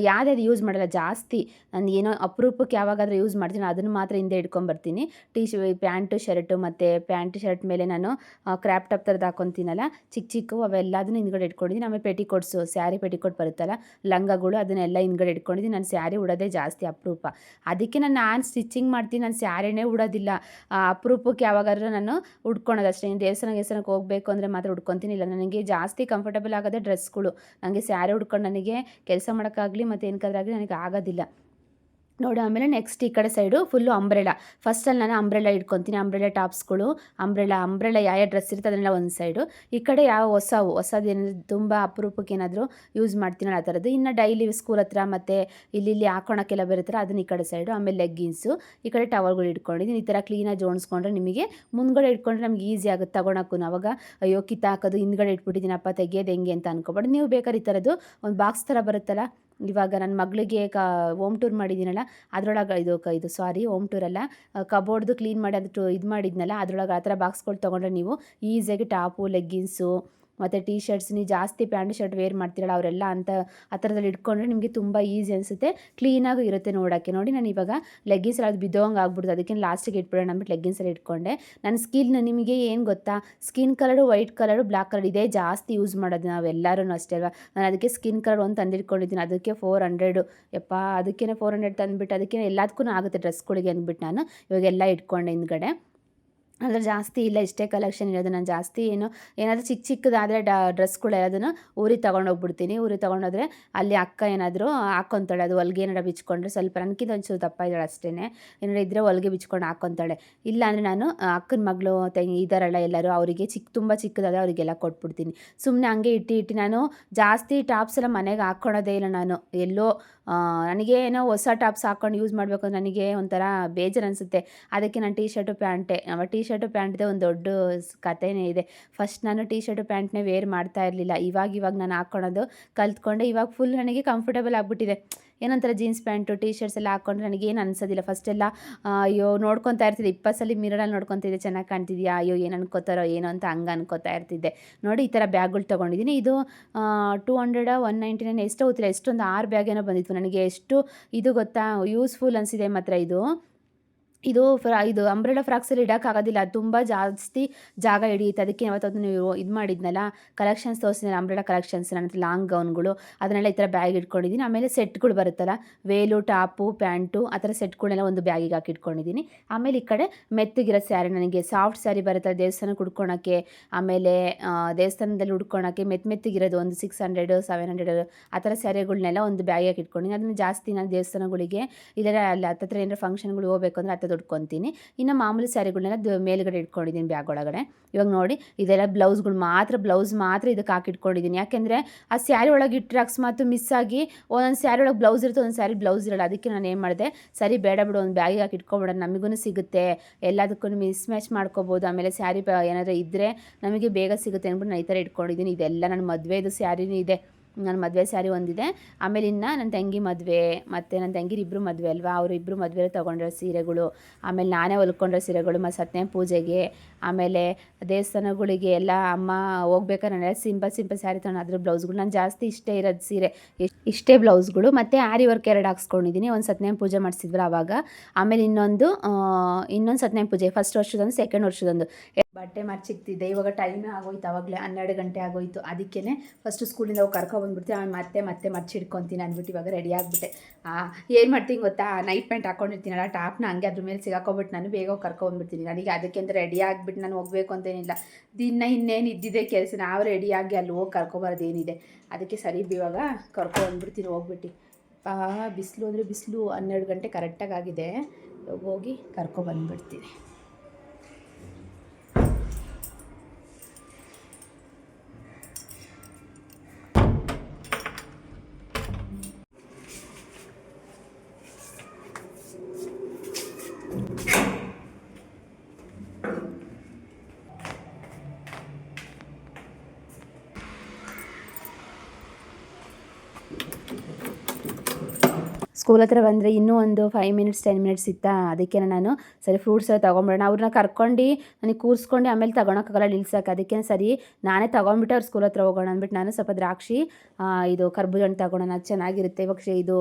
ಯಾವುದ್ಯಾವುದು ಯೂಸ್ ಮಾಡಲ್ಲ, ಜಾಸ್ತಿ. ನಾನು ಏನೋ ಅಪರೂಪಕ್ಕೆ ಯಾವಾಗಾದರೂ ಯೂಸ್ ಮಾಡ್ತೀನಿ, ಅದನ್ನು ಮಾತ್ರ ಹಿಂದೆ ಇಟ್ಕೊಂಬರ್ತೀನಿ ಟೀ ಶ್ ಪ್ಯಾಂಟು ಶರ್ಟು ಮತ್ತು ಪ್ಯಾಂಟ್ ಶರ್ಟ್ ಮೇಲೆ ನಾನು ಕ್ರ್ಯಾಪ್ ಟಾಪ್ ಥರದ್ದು ಹಾಕೊತೀನಲ್ಲ ಚಿಕ್ಕ ಚಿಕ್ಕವು ಅವೆಲ್ಲದನ್ನು ಹಿಂದ್ಗಡೆ ಇಟ್ಕೊಂಡಿದ್ದೀನಿ ಆಮೇಲೆ ಪೆಟಿಕೋಟ್ಸು ಸ್ಯಾರಿ ಪೆಟಿಕೋಟ್ ಬರುತ್ತಲ್ಲ, ಲಂಗಗಳು ಅದನ್ನೆಲ್ಲ ಹಿಂದ್ಗಡೆ ಇಟ್ಕೊಂಡಿದ್ದೀನಿ ನಾನು ಸ್ಯಾರಿ ಉಡೋದೇ ಜಾಸ್ತಿ ಅಪರೂಪ. ಅದಕ್ಕೆ ನಾನು ನಾನು ಸ್ಟಿಚಿಂಗ್ ಮಾಡ್ತೀನಿ, ನಾನು ಸ್ಯಾರಿನೇ ಉಡೋದಿಲ್ಲ. ಅಪರೂಪಕ್ಕೆ ಯಾವಾಗಾದ್ರೂ ನಾನು ಉಡ್ಕೊಳೋದು ಅಷ್ಟೇ. ದೇವಸ್ಥಾನ ದೇವಸ್ಥಾನಕ್ಕೆ ಹೋಗಬೇಕು ಅಂದರೆ ಮಾತ್ರ ಉಡ್ಕೊತೀನಿ ಇಲ್ಲ, ನನಗೆ ಜಾಸ್ತಿ ಕಂಫರ್ಟಬಲ್ ಆಗೋದೇ ಡ್ರೆಸ್ಗಳು ನನಗೆ ಸ್ಯಾರಿ ಉಡ್ಕೊಂಡು ನನಗೆ ಕೆಲಸ ಮಾಡೋಕ್ಕಾಗ ಆಗಲಿ ಮತ್ತು ಏನಕ್ಕಾದ್ರಾಗಲಿ ನನಗೆ ಆಗೋದಿಲ್ಲ. ನೋಡಿ, ಆಮೇಲೆ ನೆಕ್ಸ್ಟ್ ಈ ಕಡೆ ಸೈಡು ಫುಲ್ಲು ಅಂಬ್ರೆಲಾ ಫಸ್ಟಲ್ಲಿ ನಾನು ಅಂಬ್ರೆಲಾ ಇಟ್ಕೊತೀನಿ ಅಂಬ್ರೆಲಾ ಟಾಪ್ಸ್ಗಳು ಅಂಬ್ರೆಲಾ ಅಂಬ್ರೆಲಾ ಯಾವ ಡ್ರೆಸ್ ಇರುತ್ತೆ ಅದನ್ನೆಲ್ಲ ಒಂದು ಸೈಡು ಈ ಕಡೆ ಯಾವ ಹೊಸವು, ಹೊಸದು ಏನಾದರೂ ತುಂಬ ಅಪರೂಪಕ್ಕೆ ಏನಾದರೂ ಯೂಸ್ ಮಾಡ್ತೀನಲ್ಲ ಆ ಥರದ್ದು ಇನ್ನು ಡೈಲಿ ಸ್ಕೂಲ್ ಹತ್ರ ಮತ್ತು ಇಲ್ಲಿ ಇಲ್ಲಿ ಹಾಕೊಳಕ್ಕೆಲ್ಲ ಬರುತ್ತಲ್ಲ ಅದನ್ನ ಈ ಕಡೆ ಸೈಡು ಆಮೇಲೆ ಲೆಗ್ಗಿನ್ಸು ಈ ಕಡೆ ಟವಲ್ಗಳು ಇಟ್ಕೊಂಡಿದ್ದೀನಿ ಈ ಥರ ಕ್ಲೀನಾಗಿ ಜೋಡಿಸ್ಕೊಂಡ್ರೆ ನಿಮಗೆ ಮುಂದ್ಗಡೆ ಇಟ್ಕೊಂಡ್ರೆ ನಮ್ಗೆ ಈಸಿ ಆಗುತ್ತೆ ತಗೊಳಕ್ಕೂ ಅವಾಗ ಅಯ್ಯೋ, ಕಿತ್ತಾಕೋದು, ಹಿಂದ್ಗಡೆ ಇಟ್ಬಿಟ್ಟಿದ್ದೀನಪ್ಪ, ತೆಗಿಯೋದು ಹೆಂಗೆ ಅಂತ ಅನ್ಕೋಬೇಡಿ. ನೀವು ಬೇಕಾದ್ರೆ ಈ ಥರದ್ದು ಒಂದು ಬಾಕ್ಸ್ ಥರ ಬರುತ್ತಲ್ಲ ಇವಾಗ ನನ್ನ ಮಗಳಿಗೆ ಕ ಓಮ್ ಟೂರ್ ಮಾಡಿದ್ದೀನಲ್ಲ, ಅದರೊಳಗೆ ಇದು ಕ ಇದು ಸಾರಿ ಓಮ್ ಟೂರಲ್ಲ ಕಬೋರ್ಡ್ದು ಕ್ಲೀನ್ ಮಾಡಿ ಅದು ಇದು ಮಾಡಿದ್ನಲ್ಲ, ಅದರೊಳಗೆ ಆ ಥರ ಬಾಕ್ಸ್ಗಳು ತೊಗೊಂಡ್ರೆ ನೀವು ಈಸಿಯಾಗಿ ಟಾಪು ಲೆಗ್ಗಿನ್ಸು ಮತ್ತು ಟೀ ಶರ್ಟ್ಸ್ ನೀವು ಜಾಸ್ತಿ ಪ್ಯಾಂಟ್, ಶರ್ಟ್ ವೇರ್ ಮಾಡ್ತಿರಲ್ಲ ಅವರೆಲ್ಲ ಅಂತ ಆ ಥರದಲ್ಲಿ ಇಟ್ಕೊಂಡ್ರೆ ನಿಮಗೆ ತುಂಬ ಈಸಿ ಅನಿಸುತ್ತೆ. ಕ್ಲೀನಾಗೂ ಇರುತ್ತೆ ನೋಡೋಕ್ಕೆ. ನೋಡಿ ನಾನು ಇವಾಗ ಲೆಗ್ಗಿನ್ಸ್ ಅದು ಬಿದ್ದೋಂಗೆ ಆಗ್ಬಿಡ್ತು. ಅದಕ್ಕೆ ಲಾಸ್ಟಿಗೆ ಇಟ್ಬಿಡೋಣ ಅಂದ್ಬಿಟ್ಟು ಲೆಗ್ಗಿನ್ಸಲ್ಲಿ ಇಟ್ಕೊಂಡೆ. ನನ್ನ ಸ್ಕಿನ್ ನಿಮಗೆ ಏನು ಗೊತ್ತಾ? Skin colour white colour black colour ಇದೇ ಜಾಸ್ತಿ ಯೂಸ್ ಮಾಡೋದು ನಾವೆಲ್ಲರೂ ಅಷ್ಟೇ ಅಲ್ವಾ? ನಾನು ಅದಕ್ಕೆ ಸ್ಕಿನ್ ಕಲರ್ ಒಂದು ತಂದಿಟ್ಕೊಂಡಿದ್ದೀನಿ. ಅದಕ್ಕೆ ಫೋರ್ ಹಂಡ್ರೆಡು ಯಪ್ಪ ಅದಕ್ಕೇ ಫೋರ್ ಹಂಡ್ರೆಡ್ ತಂದುಬಿಟ್ಟು ಅದಕ್ಕೆ ಎಲ್ಲದಕ್ಕೂ ಆಗುತ್ತೆ ಡ್ರೆಸ್ಗಳಿಗೆ ಅಂದ್ಬಿಟ್ಟು ನಾನು. ಇವಾಗೆಲ್ಲ ಇಟ್ಕೊಂಡೆ ಹಿಂದ್ಗಡೆ. ಆದರೆ ಜಾಸ್ತಿ ಇಲ್ಲ, ಇಷ್ಟೇ ಕಲೆಕ್ಷನ್ ಇರೋದು ನಾನು ಜಾಸ್ತಿ ಏನು ಏನಾದರೂ ಚಿಕ್ಕ ಚಿಕ್ಕದಾದರೆ ಡ ಡ್ರೆಸ್ಗಳು ಅದನ್ನು ಊರಿಗೆ ತೊಗೊಂಡೋಗ್ಬಿಡ್ತೀನಿ. ಊರಿಗೆ ತೊಗೊಂಡೋದ್ರೆ ಅಲ್ಲಿ ಅಕ್ಕ ಏನಾದರೂ ಹಾಕ್ಕೊತಾಳೆ ಅದು ಹೊಲಿಗೆ ಏನಾರ ಬಿಚ್ಕೊಂಡ್ರೆ ಸ್ವಲ್ಪ ನನಗಿಂತ ಒಂಚೂರು ದಪ್ಪ ಇದ್ದಾಳೆ ಅಷ್ಟೇ ಏನಾರ ಇದ್ದರೆ ಹೊಲಿಗೆ ಬಿಚ್ಕೊಂಡು ಹಾಕ್ಕೊತಾಳೆ ಇಲ್ಲ ಅಂದರೆ ನಾನು ಅಕ್ಕನ ಮಗಳು, ತಂಗಿ ಇದ್ದಾರಲ್ಲ ಎಲ್ಲರೂ, ಅವರಿಗೆ ಚಿಕ್ಕ ತುಂಬ ಚಿಕ್ಕದಾದ ಅವರಿಗೆಲ್ಲ ಕೊಟ್ಬಿಡ್ತೀನಿ. ಸುಮ್ಮನೆ ಹಂಗೆ ಇಟ್ಟು ಇಟ್ಟು ನಾನು ಜಾಸ್ತಿ ಟಾಪ್ಸ್ ಎಲ್ಲ ಮನೆಗೆ ಹಾಕ್ಕೊಳೋದೇ ಇಲ್ಲ ನಾನು. ಎಲ್ಲೋ ನನಗೆ ಏನೋ ಹೊಸ ಟಾಪ್ಸ್ ಹಾಕ್ಕೊಂಡು ಯೂಸ್ ಮಾಡಬೇಕು ನನಗೆ ಒಂಥರ ಬೇಜಾರು ಅನಿಸುತ್ತೆ. ಅದಕ್ಕೆ ನಾನು ಟೀ ಶರ್ಟು ಪ್ಯಾಂಟೆ ಟೀ ಶರ್ಟು ಪ್ಯಾಂಟ್ದೆ, ಒಂದು ದೊಡ್ಡ ಕಥೆನೇ ಇದೆ. ಫಸ್ಟ್ ನಾನು ಟೀ ಶರ್ಟು ಪ್ಯಾಂಟ್ನೇ ವೇರ್ ಮಾಡ್ತಾ ಇರಲಿಲ್ಲ. ಇವಾಗ ಇವಾಗ ನಾನು ಹಾಕ್ಕೊಳೋದು ಕಲ್ತ್ಕೊಂಡೆ ಇವಾಗ ಫುಲ್ ನನಗೆ ಕಂಫರ್ಟಬಲ್ ಆಗಿಬಿಟ್ಟಿದೆ. ಏನಂತಾರೆ ಜೀನ್ಸ್ ಪ್ಯಾಂಟು ಟೀ ಶರ್ಟ್ಸ್ ಎಲ್ಲ ಹಾಕ್ಕೊಂಡ್ರೆ ಏನು ಅನ್ಸೋದಿಲ್ಲ. ಫಸ್ಟೆಲ್ಲ ಅಯ್ಯೋ, ನೋಡ್ಕೊತಾ ಇರ್ತಿದ್ದೆ. ಇಪ್ಪತ್ತು ಸಲ ಮಿರರಲ್ಲಿ ನೋಡ್ಕೊತಿದ್ದೆ. ಚೆನ್ನಾಗಿ ಕಾಣ್ತಿದ್ಯಾ? ಅಯ್ಯೋ, ಏನು ಅನ್ಕೋತಾರೋ, ಏನೋ ಅಂತ ಹಂಗೆ ಅನ್ಕೋತಾ ಇರ್ತಿದ್ದೆ. ನೋಡಿ, ಈ ಥರ ಬ್ಯಾಗ್ಗಳು ತೊಗೊಂಡಿದ್ದೀನಿ. ಇದು two hundred one ninety nine ಎಷ್ಟೋ ಗೊತ್ತಿಲ್ಲ ಎಷ್ಟೊಂದು ಆರು ಬ್ಯಾಗ್ ಏನೋ ಬಂದಿತ್ತು ನನಗೆ. ಎಷ್ಟು ಇದು ಗೊತ್ತಾ? ಯೂಸ್ಫುಲ್ ಅನಿಸಿದೆ ಮಾತ್ರ ಇದು. ಇದು ಫ್ರಾ, ಇದು ಅಂಬ್ರೆಲಾ ಫ್ರಾಕ್ಸಲ್ಲಿ ಇಡೋಕ್ಕಾಗೋದಿಲ್ಲ. ತುಂಬ ಜಾಸ್ತಿ ಜಾಗ ಹಿಡಿಯುತ್ತೆ. ಅದಕ್ಕೆ ಯಾವತ್ತದು ನೀವು ಇದು ಮಾಡಿದ್ನಲ್ಲ ಕಲೆಕ್ಷನ್ಸ್ ತೋರಿಸಿದ್ನಲ್ಲ ಅಂಬ್ರೆಲಾ ಕಲೆಕ್ಷನ್ಸ್ ನನ್ನ ಲಾಂಗ್ ಗೌನ್ಗಳು ಅದನ್ನೆಲ್ಲ ಈ ಥರ ಬ್ಯಾಗ್ ಇಟ್ಕೊಂಡಿದ್ದೀನಿ. ಆಮೇಲೆ ಸೆಟ್ಗಳು ಬರುತ್ತಲ್ಲ, ವೇಲು, ಟಾಪು, ಪ್ಯಾಂಟು, ಆ ಥರ ಸೆಟ್ಗಳನ್ನೆಲ್ಲ ಒಂದು ಬ್ಯಾಗಿಗೆ ಹಾಕಿ ಇಟ್ಕೊಂಡಿದ್ದೀನಿ. ಆಮೇಲೆ ಈ ಕಡೆ ಮೆತ್ತಗಿರೋ ಸ್ಯಾರಿ ನನಗೆ ಸಾಫ್ಟ್ ಸ್ಯಾರಿ ಬರುತ್ತೆ ದೇವಸ್ಥಾನಕ್ಕೆ ಉಡ್ಕೊಳಕ್ಕೆ ಆಮೇಲೆ ದೇವಸ್ಥಾನದಲ್ಲಿ ಉಡ್ಕೊಳಕ್ಕೆ ಮೆತ್ತ ಮೆತ್ತಗಿರೋದು ಒಂದು ಸಿಕ್ಸ್ ಹಂಡ್ರೆಡು ಸೆವೆನ್ ಹಂಡ್ರೆಡ್ ಆ ಥರ ಸ್ಯಾರಿಗಳನ್ನೆಲ್ಲ ಒಂದು ಬ್ಯಾಗಿಗೆ ಇಟ್ಕೊಂಡಿದ್ದೀನಿ. ಅದನ್ನು ಜಾಸ್ತಿ ನಾನು ದೇವಸ್ಥಾನಗಳಿಗೆ, ಇಲ್ಲ ಅಲ್ಲಿ ಹತ್ತತ್ರ ಏನಾರ ಫಂಕ್ಷನ್ಗಳು ಹೋಗ್ಬೇಕು ಅಂದರೆ ಹತ್ತ ದುಡ್ಕೊತೀನಿ. ಇನ್ನು ಮಾಮೂಲಿ ಸ್ಯಾರಿಗಳನ್ನೆಲ್ಲ ಮೇಲ್ಗಡೆ ಇಟ್ಕೊಂಡಿದ್ದೀನಿ ಬ್ಯಾಗ್ ಒಳಗಡೆ. ಇವಾಗ ನೋಡಿ, ಇದೆಲ್ಲ ಬ್ಲೌಸ್ಗಳು ಮಾತ್ರ, ಬ್ಲೌಸ್ ಮಾತ್ರ ಇದಕ್ಕೆ ಹಾಕಿ ಇಟ್ಕೊಂಡಿದ್ದೀನಿ. ಯಾಕೆಂದರೆ ಆ ಸ್ಯಾರಿ ಒಳಗೆ ಇಟ್ಟರೆ ಅಕಸ್ಮಾತ್ ಮಿಸ್ ಆಗಿ ಒಂದೊಂದು ಸ್ಯಾರಿ ಒಳಗೆ ಬ್ಲೌಸ್ ಇರುತ್ತೆ ಒಂದು ಸ್ಯಾರಿ ಬ್ಲೌಸ್ ಇರಲ್ಲ. ಅದಕ್ಕೆ ನಾನು ಏನು ಮಾಡಿದೆ, ಸರಿ ಬೇಡ ಬಿಡು, ಒಂದು ಬ್ಯಾಗಿಗೆ ಹಾಕಿ ಇಟ್ಕೊಬಿಡೋಣ. ನಮಗೂ ಸಿಗುತ್ತೆ. ಎಲ್ಲದಕ್ಕೂ ಮಿಸ್ ಮ್ಯಾಚ್ ಮಾಡ್ಕೋಬೋದು. ಆಮೇಲೆ ಸ್ಯಾರಿ ಏನಾದರೂ ಇದ್ದರೆ ನಮಗೆ ಬೇಗ ಸಿಗುತ್ತೆ ಅಂದ್ಬಿಟ್ಟು ನಾನು ಈ ಥರ ಇಟ್ಕೊಂಡಿದ್ದೀನಿ. ಇದೆಲ್ಲ ನನ್ನ ಮದುವೆದು ಸ್ಯಾರಿನೂ ಇದೆ. ನನ್ನ ಮದುವೆ ಸ್ಯಾರಿ ಒಂದಿದೆ. ಆಮೇಲೆ ಇನ್ನು ನನ್ನ ತಂಗಿ ಮದುವೆ, ಮತ್ತು ನನ್ನ ತಂಗಿರಿಬ್ಬರು ಮದುವೆ ಅಲ್ವಾ? ಅವರು ಇಬ್ಬರು ಮದುವೆ ತೊಗೊಂಡಿರೋ ಸೀರೆಗಳು, ಆಮೇಲೆ ನಾನೇ ಹೊಲ್ಕೊಂಡಿರೋ ಸೀರೆಗಳು, ಮತ್ತು ಸತ್ಯನಾರಾಯಣ ಪೂಜೆಗೆ, ಆಮೇಲೆ ದೇವಸ್ಥಾನಗಳಿಗೆ ಎಲ್ಲ ಅಮ್ಮ ಹೋಗ್ಬೇಕಾದ್ರೆ ನಾನೆಲ್ಲ ಸಿಂಪಲ್ ಸಿಂಪಲ್ ಸ್ಯಾರಿ ತೊಗೊಂಡು, ಅದ್ರ ಬ್ಲೌಸ್ಗಳು. ನಾನು ಜಾಸ್ತಿ ಇಷ್ಟೇ ಇರೋದು ಸೀರೆ, ಇಷ್- ಇಷ್ಟೇ ಬ್ಲೌಸ್ಗಳು. ಮತ್ತು ಆರಿ ವರ್ಕ್ ಎರಡು ಹಾಕ್ಸ್ಕೊಂಡಿದ್ದೀನಿ ಒಂದು ಸತ್ಯನ ಪೂಜೆ ಮಾಡಿಸಿದ್ರು ಆವಾಗ ಆಮೇಲೆ ಇನ್ನೊಂದು ಇನ್ನೊಂದು ಸತ್ಯನ ಪೂಜೆ, ಫಸ್ಟ್ ವರ್ಷದೊಂದು ಸೆಕೆಂಡ್ ವರ್ಷದೊಂದು. ಬಟ್ಟೆ ಮರ್ಚಿಕ್ತಿದ್ದೆ ಇವಾಗ ಟೈಮ್ ಆಗೋಯ್ತು, ಅವಾಗಲೇ ಹನ್ನೆರಡು ಗಂಟೆ ಆಗೋಯ್ತು. ಅದಕ್ಕೇ ಫಸ್ಟ್ ಸ್ಕೂಲಿಂದ ಹೋಗಿ ಕರ್ಕೊಬಂದ್ಬಿಡ್ತೀವಿ ಆಮೇಲೆ ಮತ್ತೆ ಮತ್ತೆ ಮರ್ಚಿಡ್ಕೊತೀನಿ ಅಂದ್ಬಿಟ್ಟು ಇವಾಗ ರೆಡಿ ಆಗಿಬಿಟ್ಟೆ. ಏನು ಮಾಡ್ತೀನಿ ಗೊತ್ತಾ? ನೈಟ್ ಪ್ಯಾಂಟ್ ಹಾಕೊಂಡಿರ್ತೀನಲ್ಲ ಟಾಪ್ನ ಹಂಗೆ ಅದ್ರ ಮೇಲೆ ಸಿಗಾಕೊಬಿಟ್ಟು ನಾನು ಬೇಗ ಕರ್ಕೊಬಂದ್ಬಿಡ್ತೀನಿ ನನಗೆ ಅದಕ್ಕೆ ಅಂತ ರೆಡಿ ಆಗಿಬಿಟ್ಟು ನಾನು ಹೋಗಬೇಕು ಅಂತೇನಿಲ್ಲ. ದಿನ ಇನ್ನೇನು ಇದ್ದಿದ್ದೆ ಕೆಲಸ, ನಾವು ರೆಡಿಯಾಗಿ ಅಲ್ಲಿ ಹೋಗಿ ಕರ್ಕೊಬಾರ್ದೇನಿದೆ ಅದಕ್ಕೆ ಸರಿ ಇವಾಗ ಕರ್ಕೊಬಂದ್ಬಿಡ್ತೀನಿ ಹೋಗ್ಬಿಟ್ಟು. ಬಿಸಿಲು ಅಂದರೆ ಬಿಸಿಲು ಹನ್ನೆರಡು ಗಂಟೆ ಕರೆಕ್ಟಾಗಿ ಆಗಿದೆ. ಹೋಗಿ ಕರ್ಕೊಬಂದ್ಬಿಡ್ತೀನಿ ಸ್ಕೂಲ್ ಹತ್ರ ಬಂದರೆ ಇನ್ನೂ ಒಂದು ಫೈವ್ ಮಿನಿಟ್ಸ್ ಟೆನ್ ಮಿನಿಟ್ಸ್ ಇತ್ತಾ? ಅದಕ್ಕೆ ನಾನು ಸರಿ ಫ್ರೂಟ್ಸ್ ಎಲ್ಲ ತೊಗೊಂಬಿಡೋಣ ಅವ್ರನ್ನ ಕರ್ಕೊಂಡು ನನಗೆ ಕೂರಿಸ್ಕೊಂಡು ಆಮೇಲೆ ತೊಗೊಳಕ್ಕಾಗಲ್ಲ ನಿಲ್ಸಕ್ಕೆ. ಅದಕ್ಕೆ ಸರಿ ನಾನೇ ತೊಗೊಂಬಿಟ್ಟು ಅವ್ರು ಸ್ಕೂಲ್ ಹತ್ರ ಹೋಗೋಣ ಅಂದ್ಬಿಟ್ಟು ನಾನು ಸ್ವಲ್ಪ ದ್ರಾಕ್ಷಿ ಇದು ಕರ್ಬೂಜ ಹಣ್ಣು ತೊಗೊಳೋಣ. ಚೆನ್ನಾಗಿರುತ್ತೆ. ಇವಾಗ ಇದು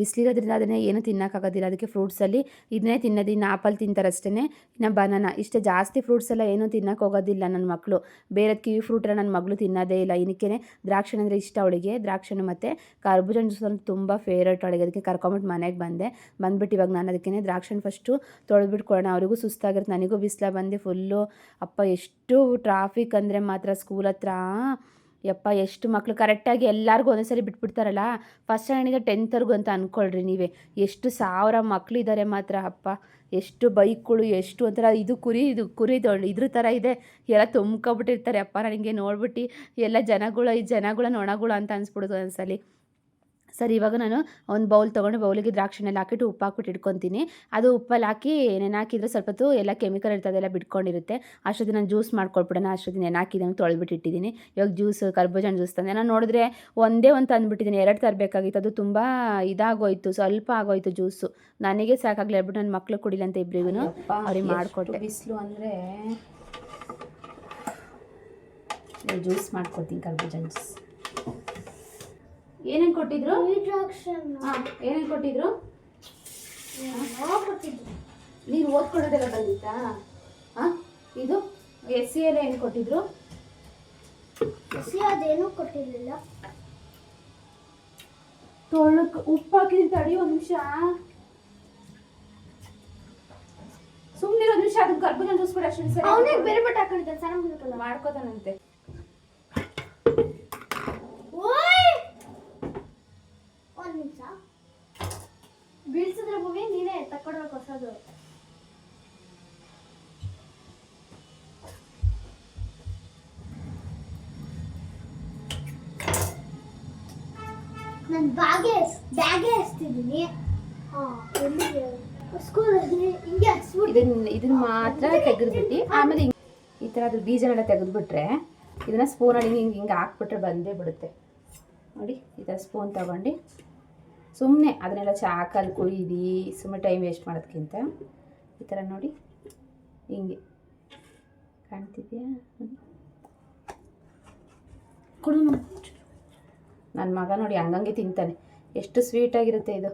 ಬಿಸಿಲಿರೋದ್ರಿಂದ ಅದನ್ನೇ ಏನು ತಿನ್ನೋಕ್ಕಾಗೋದಿಲ್ಲ. ಅದಕ್ಕೆ ಫ್ರೂಟ್ಸಲ್ಲಿ ಇದನ್ನೇ ತಿನ್ನೋದು. ಇನ್ನು ಆಪಲ್ ತಿಂತಾರೆ ಅಷ್ಟೇ ಇನ್ನು ಬನಾನ ಇಷ್ಟೇ ಜಾಸ್ತಿ ಫ್ರೂಟ್ಸ್ ಎಲ್ಲ ಏನೂ ತಿನ್ನೋಕೆ ಹೋಗೋದಿಲ್ಲ ನನ್ನ ಮಕ್ಕಳು ಬೇರೆ ಕಿವಿ ಫ್ರೂಟ್ ನನ್ನ ಮಗಳು ತಿನ್ನೋದೇ ಇಲ್ಲ. ಇನ್ನಕ್ಕೇ ದ್ರಾಕ್ಷಿ ಅಂದರೆ ಇಷ್ಟ ಅವಳಿಗೆ. ದ್ರಾಕ್ಷಿ ಮತ್ತು ಕರ್ಬೂಜ ಜ್ಯೂಸ್ ಅಂದ್ರೆ ತುಂಬ ಫೇವ್ರೇಟ್ ಅವಳಿಗೆ. ಅದಕ್ಕೆ ಕರ್ಕೊಂಬಿಟ್ಟು ಮನೆಗೆ ಬಂದೆ. ಬಂದ್ಬಿಟ್ಟು ಇವಾಗ ನಾನು ಅದಕ್ಕೇ ದ್ರಾಕ್ಷಿ ಫಸ್ಟು ತೊಳೆದ್ಬಿಟ್ಟು ಕೊಡೋಣ ಅವರಿಗೂ ಸುಸ್ತಾಗಿರುತ್ತೆ. ನನಗೂ ಬಿಸಿಲ ಬಂದು ಫುಲ್ಲು ಅಪ್ಪ, ಎಷ್ಟು ಟ್ರಾಫಿಕ್ ಅಂದರೆ ಮಾತ್ರ ಸ್ಕೂಲ್ ಹತ್ರ. ಯಪ್ಪ, ಎಷ್ಟು ಮಕ್ಕಳು ಕರೆಕ್ಟಾಗಿ ಎಲ್ಲರಿಗೂ ಒಂದೇ ಸರಿ ಬಿಟ್ಬಿಡ್ತಾರಲ್ಲ? ಫಸ್ಟ್ ಸ್ಟ್ಯಾಂಡಿಂದ ಟೆಂತ್ವರೆಗೂ ಅಂತ ಅಂದ್ಕೊಳ್ರಿ ನೀವೇ. ಎಷ್ಟು ಸಾವಿರ ಮಕ್ಕಳಿದ್ದಾರೆ ಮಾತ್ರ ಅಪ್ಪ. ಎಷ್ಟು ಬೈಕ್ಗಳು, ಎಷ್ಟು ಒಂಥರ ಇದು ಕುರಿ ಇದು ಕುರಿ ದೊಡ್ಡ ಇದ್ರ ಥರ ಇದೆ. ಎಲ್ಲ ತುಂಬ್ಕೊಬಿಟ್ಟಿರ್ತಾರೆ ಅಪ್ಪ ನನಗೆ ನೋಡ್ಬಿಟ್ಟು. ಎಲ್ಲ ಜನಗಳು, ಈ ಜನಗಳ ನೊಣಗಳು ಅಂತ ಅನ್ಸ್ಬಿಡೋದು ಒಂದ್ಸಲಿ. ಸರಿ ಇವಾಗ ನಾನು ಒಂದು ಬೌಲ್ ತೊಗೊಂಡು ಬೌಲಿಗೆ ದ್ರಾಕ್ಷಿನೆಲ್ಲ ಹಾಕಿಟ್ಟು ಉಪ್ಪು ಹಾಕ್ಬಿಟ್ಟು ಇಟ್ಕೊತೀನಿ. ಅದು ಉಪ್ಪಲ್ಲಿ ಹಾಕಿ ನೆನೆ ಹಾಕಿದ್ರೆ ಸ್ವಲ್ಪ ಹೊತ್ತು ಎಲ್ಲ ಕೆಮಿಕಲ್ ಇರ್ತದೆ ಎಲ್ಲ ಬಿಟ್ಕೊಂಡಿರುತ್ತೆ. ಅಷ್ಟೊತ್ತಿಗೆ ನಾನು ಜ್ಯೂಸ್ ಮಾಡ್ಕೊಳ್ಬಿಡೋಣ ಅಷ್ಟೊತ್ತು ನೆನೆ ಹಾಕಿದಂಗೆ ತೊಳೆದ್ಬಿಟ್ಟು ಇಟ್ಟಿದ್ದೀನಿ ಇವಾಗ ಜ್ಯೂಸ್ ಕರ್ಬೂಜನ ಜ್ಯೂಸ್ ತಂದೆ. ನಾನು ನೋಡಿದ್ರೆ ಒಂದೇ ಒಂದು ತಂದುಬಿಟ್ಟಿದ್ದೀನಿ ಎರಡು ತರಬೇಕಾಗಿತ್ತು. ಅದು ತುಂಬ ಇದಾಗೋಯ್ತು ಸ್ವಲ್ಪ ಆಗೋಯ್ತು ಜ್ಯೂಸು. ನನಗೆ ಸಾಕಾಗಲಿ ಹೇಳ್ಬಿಟ್ಟು ನನ್ನ ಮಕ್ಕಳು ಕುಡಿಲ್ಲ ಅಂತ ಇಬ್ಬರಿಗೂ ಅವ್ರಿಗೆ ಮಾಡಿಕೊಟ್ಟೆ. ಬಿಸಿಲು ಅಂದರೆ ಜ್ಯೂಸ್ ಮಾಡ್ಕೊತೀನಿ ಕರ್ಬೂಜ ಜ್ಯೂಸ್. ಏನೇನು ಕೊಟ್ಟಿದ್ರು? ಏನೇನ್ ಏನೇನು ಕೊಟ್ಟಿದ್ರು? ನೀನು ಓದ್ಕೊಳ್ಳೋದೆಲ್ಲ ಬಂದಿತ್ತಾ? ಹಾಂ ಇದು ಎಸ್ ಸಿ ಎಲ್ಲ ಏನು ಕೊಟ್ಟಿದ್ರು? ಅದೇನು ಕೊಟ್ಟಿರಲಿಲ್ಲ. ತೊಳಕ್ ಉಪ್ಪು ತಡಿ ಒಂದು ನಿಮಿಷ. ಸುಮ್ಮನೆ ಒಂದು ನಿಮಿಷ ಅದನ್ನ ಜೂಸ್ಬಿಡ ಅಷ್ಟು ಸರಿ ಅವನಿಗೆ ಬೇರೆ ಬಟ್ಟೆ ಹಾಕೊಂಡಿದ್ದಾನೆ ಸಣ್ಣ ಮಾಡ್ಕೋತಾನಂತೆ ಓಯ್ ಒಂದ್ ನಿಮಿಷ ಬೀಳ್ಸಿದ್ರೆ ಭೂಮಿ ನೀನೇ ತಕ್ಕೊಡ್ಬೇಕು ಹೊಸದು ನಾನು ಬಾಗೆ ಬ್ಯಾಗೆ ಹಚ್ತಿದ್ದೀನಿ ಹಾಂ ಸ್ಕೂಲಲ್ಲಿ ಹಿಂಗೆ ಇದನ್ನ ಇದನ್ನ ಮಾತ್ರ ತೆಗೆದ್ಬಿಟ್ಟು ಆಮೇಲೆ ಈ ಥರ ಅದ್ರ ಬೀಜನೆಲ್ಲ ತೆಗೆದ್ಬಿಟ್ರೆ ಇದನ್ನ ಸ್ಪೂನಲ್ಲಿ ಹಿಂಗೆ ಹಿಂಗೆ ಹಾಕ್ಬಿಟ್ರೆ ಬಂದೇ ಬಿಡುತ್ತೆ. ನೋಡಿ ಈ ಥರ ಸ್ಪೂನ್ ತಗೊಂಡು ಸುಮ್ಮನೆ ಅದನ್ನೆಲ್ಲ ಚಾಕಲ್ಲಿ ಕುಯ್ದು ಸುಮ್ಮನೆ ಟೈಮ್ ವೇಸ್ಟ್ ಮಾಡೋದಕ್ಕಿಂತ ಈ ಥರ ನೋಡಿ. ಹಿಂಗೆ. ಕಾಣ್ತಿದ್ಯಾ. ಕೊಡು ನನ್ನ ಮಗ ನೋಡಿ ಹಂಗಂಗೆ ತಿಂತಾನೆ. ಎಷ್ಟು ಸ್ವೀಟಾಗಿರುತ್ತೆ ಇದು.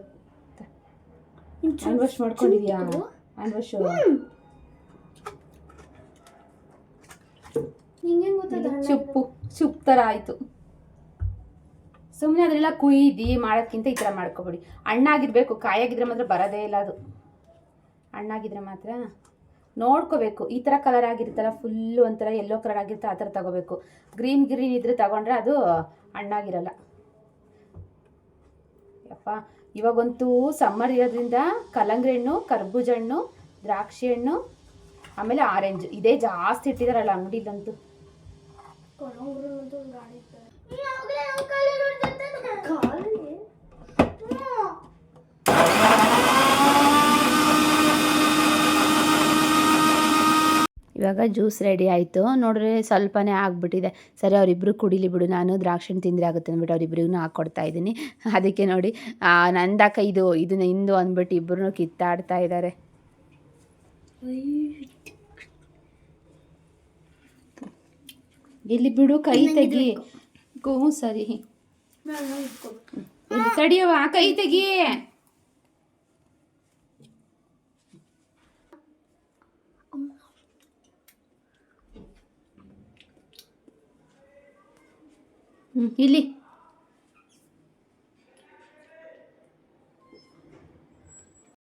ಹ್ಯಾಂಡ್ ವಾಶ್ ಮಾಡ್ಕೊಂಡಿದ್ಯಾ? ಹ್ಯಾಂಡ್ ವಾಶು ಚುಪ್ಪು ಚುಪ್ ಥರ ಆಯಿತು. ಸುಮ್ಮನೆ ಅದನ್ನೆಲ್ಲ ಕುಯ್ದು ಮಾಡೋದ್ಕಿಂತ ಈ ಥರ ಮಾಡ್ಕೊಬೇಡಿ. ಹಣ್ಣಾಗಿರಬೇಕು ಕಾಯಾಗಿದ್ರೆ ಮಾತ್ರ ಬರೋದೇ ಇಲ್ಲ ಅದು. ಹಣ್ಣಾಗಿದ್ರೆ ಮಾತ್ರ ನೋಡ್ಕೋಬೇಕು. ಈ ಥರ ಕಲರ್ ಆಗಿರುತ್ತಲ್ಲ ಫುಲ್ಲು ಒಂಥರ ಯೆಲ್ಲೋ ಕಲರ್ ಆಗಿರುತ್ತೆ ಆ ಥರ ತಗೋಬೇಕು. ಗ್ರೀನ್ ಗ್ರೀನ್ ಇದ್ರೆ ತಗೊಂಡ್ರೆ ಅದು ಹಣ್ಣಾಗಿರಲ್ಲ. ಯಪ್ಪ ಇವಾಗಂತೂ ಸಮ್ಮರ್ ಇರೋದ್ರಿಂದ ಕಲ್ಲಂಗಡಿ ಹಣ್ಣು ಕರ್ಬೂಜ ಹಣ್ಣು ದ್ರಾಕ್ಷಿ ಹಣ್ಣು ಆಮೇಲೆ ಆರೆಂಜ್ ಇದೇ ಜಾಸ್ತಿ ಇಟ್ಟಿದಾರಲ್ಲ ಅಂಗಡಿಲಂತೂ. ಇವಾಗ ಜ್ಯೂಸ್ ರೆಡಿ ಆಯಿತು. ನೋಡ್ರಿ ಸ್ವಲ್ಪನೇ ಆಗಿಬಿಟ್ಟಿದೆ. ಸರಿ ಅವರಿಬ್ಬರು ಕುಡಿಲಿ ಬಿಡು. ನಾನು ದ್ರಾಕ್ಷಿ ತಿಂದರೆ ಆಗುತ್ತೆ ಅಂದ್ಬಿಟ್ಟು ಅವರಿಬ್ರಿಗೂ ಹಾಕ್ಕೊಡ್ತಾ ಇದ್ದೀನಿ. ಅದಕ್ಕೆ ನೋಡಿ ನಂದಾಕ ಇದು ಇದನ್ನ ಇಂದು ಅಂದ್ಬಿಟ್ಟು ಇಬ್ಬರು ಕಿತ್ತಾಡ್ತಾ ಇದ್ದಾರೆ ಇಲ್ಲಿ ಬಿಡು ಕೈ ತೆಗಿ. ಸರಿ. ತಡಿಯವ ಕೈ ತೆಗಿ. ಇಲ್ಲಿ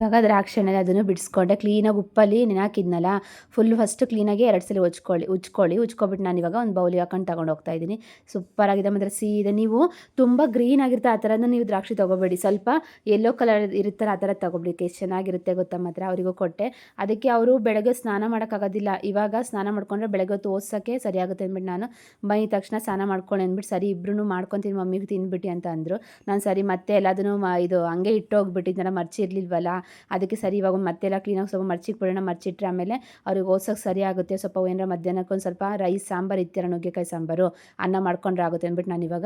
ಇವಾಗ ದ್ರಾಕ್ಷಿ ಹಣ್ಣಲ್ಲಿ ಅದನ್ನು ಬಿಡಿಸ್ಕೊಂಡೆ. ಕ್ಲೀನಾಗಿ ಉಪ್ಪಲ್ಲಿ ನೆನಾಕಿದ್ನಲ್ಲ ಫುಲ್ ಫಸ್ಟ್ ಕ್ಲೀನಾಗಿ ಎರಡು ಸಲ ಉಚ್ಕೊಳ್ಳಿ ಉಚ್ಕೊಳ್ಳಿ ಉಚ್ಕೊಬಿಟ್ಟು ನಾನು ಇವಾಗ ಒಂದು ಬೌಲಿ ಹಾಕೊಂಡು ತೊಗೊಂಡು ಹೋಗ್ತಾ ಇದ್ದೀನಿ. ಸೂಪರಾಗಿದೆ ಮಾತ್ರ ಸೀದಾ ನೀವು ತುಂಬ ಗ್ರೀನ್ ಆಗಿರುತ್ತೆ ಆ ಥರನೂ ನೀವು ದ್ರಾಕ್ಷಿ ತೊಗೋಬೇಡಿ. ಸ್ವಲ್ಪ ಯೆಲ್ಲೋ ಕಲರ್ ಇರುತ್ತಲ್ಲ ಆ ಥರ ತೊಗೊಬಿಡಿ. ಎಷ್ಟು ಚೆನ್ನಾಗಿರುತ್ತೆ ಗೊತ್ತಾ ಮಾತ್ರ? ಅವರಿಗೂ ಕೊಟ್ಟೆ. ಅದಕ್ಕೆ ಅವರು ಬೆಳಗ್ಗೆ ಸ್ನಾನ ಮಾಡೋಕ್ಕಾಗೋದಿಲ್ಲ. ಇವಾಗ ಸ್ನಾನ ಮಾಡ್ಕೊಂಡ್ರೆ ಬೆಳಗ್ಗೆ ಹೊತ್ತು ಓದ್ಸೋಕ್ಕೆ ಸರಿಯಾಗುತ್ತೆ ಅಂದ್ಬಿಟ್ಟು ನಾನು ಬೈ ತಕ್ಷಣ ಸ್ನಾನ ಮಾಡ್ಕೊಂಡು ಅಂದ್ಬಿಟ್ಟು ಸರಿ ಇಬ್ಬರೂ ಮಾಡ್ಕೊತೀನಿ ಮಮ್ಮಿಗೆ ತಿಂದ್ಬಿಟ್ಟು ಅಂತ ಅಂದರು. ನಾನು ಸರಿ ಮತ್ತೆ ಎಲ್ಲದನ್ನು ಇದು ಹಂಗೆ ಇಟ್ಟು ಹೋಗ್ಬಿಟ್ಟಿದ್ದೆಲ್ಲ ಮರ್ಚಿ ಇರಲಿಲ್ವಲ್ಲ ಅದಕ್ಕೆ ಸರಿ ಇವಾಗ ಮತ್ತೆಲ್ಲ ಕ್ಲೀನಾಗಿ ಸ್ವಲ್ಪ ಮರ್ಚಿಗೆ ಬಿಡೋಣ ಮರ್ಚಿಟ್ರೆ ಆಮೇಲೆ ಅವ್ರಿಗೆ ಓದ್ಸೋಕೆ ಸರಿ ಆಗುತ್ತೆ ಸ್ವಲ್ಪ ಏನಾರ ಮಧ್ಯಾಹ್ನಕ್ಕೊಂದು ಸ್ವಲ್ಪ ರೈಸ್ ಸಾಂಬಾರು ಇತ್ತಿರ ನುಗ್ಗೆಕಾಯಿ ಸಾಂಬಾರು, ಅನ್ನ ಮಾಡ್ಕೊಂಡ್ರೆ ಆಗುತ್ತೆ ಅಂದ್ಬಿಟ್ಟು ನಾನು ಇವಾಗ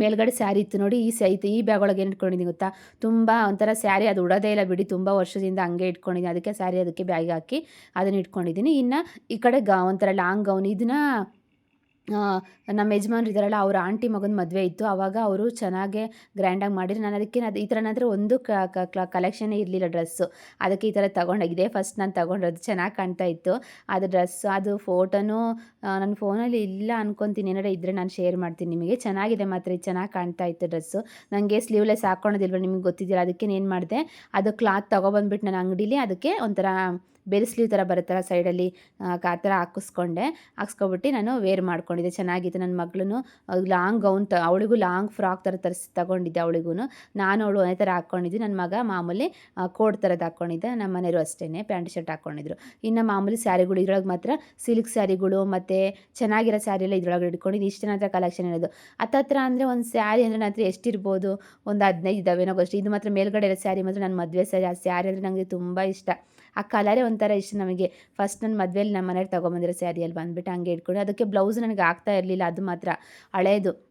ಮೇಲ್ಗಡೆ ಸ್ಯಾರಿ ಇತ್ತು ನೋಡಿ, ಈ ಸೈತು ಈ ಬ್ಯಾಗ್ ಒಳಗೆ ಏನು ಇಟ್ಕೊಂಡಿದ್ದೀನಿ ಗೊತ್ತಾ? ತುಂಬ ಒಂಥರ ಸ್ಯಾರಿ ಅದು ಉಡೋದೇ ಇಲ್ಲ ಬಿಡಿ, ತುಂಬ ವರ್ಷದಿಂದ ಹಂಗೆ ಇಟ್ಕೊಂಡಿದ್ದೀನಿ. ಅದಕ್ಕೆ ಸ್ಯಾರಿ ಅದಕ್ಕೆ ಬ್ಯಾಗ್ ಹಾಕಿ ಅದನ್ನು ಇಟ್ಕೊಂಡಿದ್ದೀನಿ. ಇನ್ನು ಈ ಕಡೆ ಗಾ, ಒಂಥರ ಲಾಂಗ್ ಗೌನ್ ಇದನ್ನ ನಮ್ಮ ಯಜಮಾನ್ರು ಇದ್ದಾರಲ್ಲ, ಅವ್ರ ಆಂಟಿ ಮಗನ ಮದುವೆ ಇತ್ತು. ಆವಾಗ ಅವರು ಚೆನ್ನಾಗೆ ಗ್ರ್ಯಾಂಡಾಗಿ ಮಾಡಿದ್ರು. ನಾನು ಅದಕ್ಕೆ ಅದು ಈ ಥರ ಒಂದು ಕಲೆಕ್ಷನ್ನೇ ಇರಲಿಲ್ಲ ಡ್ರೆಸ್ಸು ಅದಕ್ಕೆ ಈ ಥರ ತೊಗೊಂಡೆ ಇದೇ ಫಸ್ಟ್ ನಾನು ತೊಗೊಂಡಿರೋದು ಚೆನ್ನಾಗಿ ಕಾಣ್ತಾ ಇತ್ತು. ಅದು ಡ್ರೆಸ್ಸು ಅದು ಫೋಟೋನು ನನ್ನ ಫೋನಲ್ಲಿ ಇಲ್ಲ ಅನ್ಕೊತೀನಿ. ಏನಾರ ಇದ್ದರೆ ನಾನು ಶೇರ್ ಮಾಡ್ತೀನಿ ನಿಮಗೆ. ಚೆನ್ನಾಗಿದೆ ಮಾತ್ರ, ಇದು ಚೆನ್ನಾಗಿ ಕಾಣ್ತಾ ಇತ್ತು ಡ್ರೆಸ್ಸು ನನಗೆ ಸ್ಲೀವ್ಲೆಸ್ ಹಾಕ್ಕೊಳೋದಿಲ್ವ ನಿಮಗೆ ಗೊತ್ತಿದ್ದೀರಾ ಅದಕ್ಕೆ ಏನು ಮಾಡಿದೆ, ಅದು ಕ್ಲಾತ್ ತೊಗೊಬಂದ್ಬಿಟ್ಟು ನಾನು ಅಂಗಡೀಲಿ ಅದಕ್ಕೆ ಒಂಥರ ಬೇರೆ ಸ್ಲೀವ್ ಥರ ಬರುತ್ತಲ್ಲ ಸೈಡಲ್ಲಿ, ಆ ಥರ ಹಾಕಿಸ್ಕೊಂಡೆ. ಹಾಕ್ಸ್ಕೊಬಿಟ್ಟು ನಾನು ವೇರ್ ಮಾಡ್ಕೊಂಡಿದ್ದೆ. ಚೆನ್ನಾಗಿತ್ತು ನನ್ನ ಮಗಳೂ ಲಾಂಗ್ ಗೌನ್ ತ, ಅವಳಿಗೂ ಲಾಂಗ್ ಫ್ರಾಕ್ ಥರ ತರಿಸಿ ತಗೊಂಡಿದ್ದೆ ಅವಳಿಗೂ ನಾನು ಅವಳು ಅದೇ ಥರ ಹಾಕ್ಕೊಂಡಿದ್ದು ನನ್ನ ಮಗ ಮಾಮೂಲಿ ಕೋಟ್ ಥರದ್ದು ಹಾಕ್ಕೊಂಡಿದ್ದೆ ನಮ್ಮ ಮನೆಯವರು ಅಷ್ಟೇ ಪ್ಯಾಂಟ್ ಶರ್ಟ್ ಹಾಕ್ಕೊಂಡಿದ್ರು ಇನ್ನು ಮಾಮೂಲಿ ಸ್ಯಾರಿಗಳು ಇದ್ರೊಳಗೆ ಮಾತ್ರ ಸಿಲ್ಕ್ ಸ್ಯಾರಿಗಳು ಮತ್ತು ಚೆನ್ನಾಗಿರೋ ಸ್ಯಾರಿ ಎಲ್ಲ ಇದ್ರೊಳಗೆ ಇಟ್ಕೊಂಡಿದ್ದು. ಇಷ್ಟು ನನ್ನ ಹತ್ರ ಕಲೆಕ್ಷನ್ ಇರೋದು. ಹತ್ತತ್ರ ಅಂದರೆ ಒಂದು ಸ್ಯಾರಿ ಅಂದರೆ ನನ್ನ ಹತ್ರ ಎಷ್ಟಿರ್ಬೋದು? ಒಂದು ಹದಿನೈದು ಇದ್ದಾವೇನೋ ಅಷ್ಟು ಇದು ಮಾತ್ರ ಮೇಲ್ಗಡೆ ಇರೋ ಸ್ಯಾರಿ ಮಾತ್ರ ನನ್ನ ಮದುವೆ ಸ್ಯಾರಿ. ಆ ಸ್ಯಾರಿ ಅಂದರೆ ನನಗೆ ತುಂಬ ಇಷ್ಟ. ಆ ಕಲರೇ ಒಂಥರ ಇಷ್ಟ ನಮಗೆ. ಫಸ್ಟ್ ನನ್ನ ಮದುವೆಯಲ್ಲಿ ನಮ್ಮ ಮನೇಲಿ ತೊಗೊಂಬಂದಿರೋ ಸ್ಯಾರಿಯಲ್ಲಿ ಬಂದುಬಿಟ್ಟು ಹಂಗೆ ಇಟ್ಕೊಂಡು ಅದಕ್ಕೆ ಬ್ಲೌಸ್ ನನಗೆ ಆಗ್ತಾ ಇರಲಿಲ್ಲ, ಅದು ಮಾತ್ರ. ಹಳೇದು.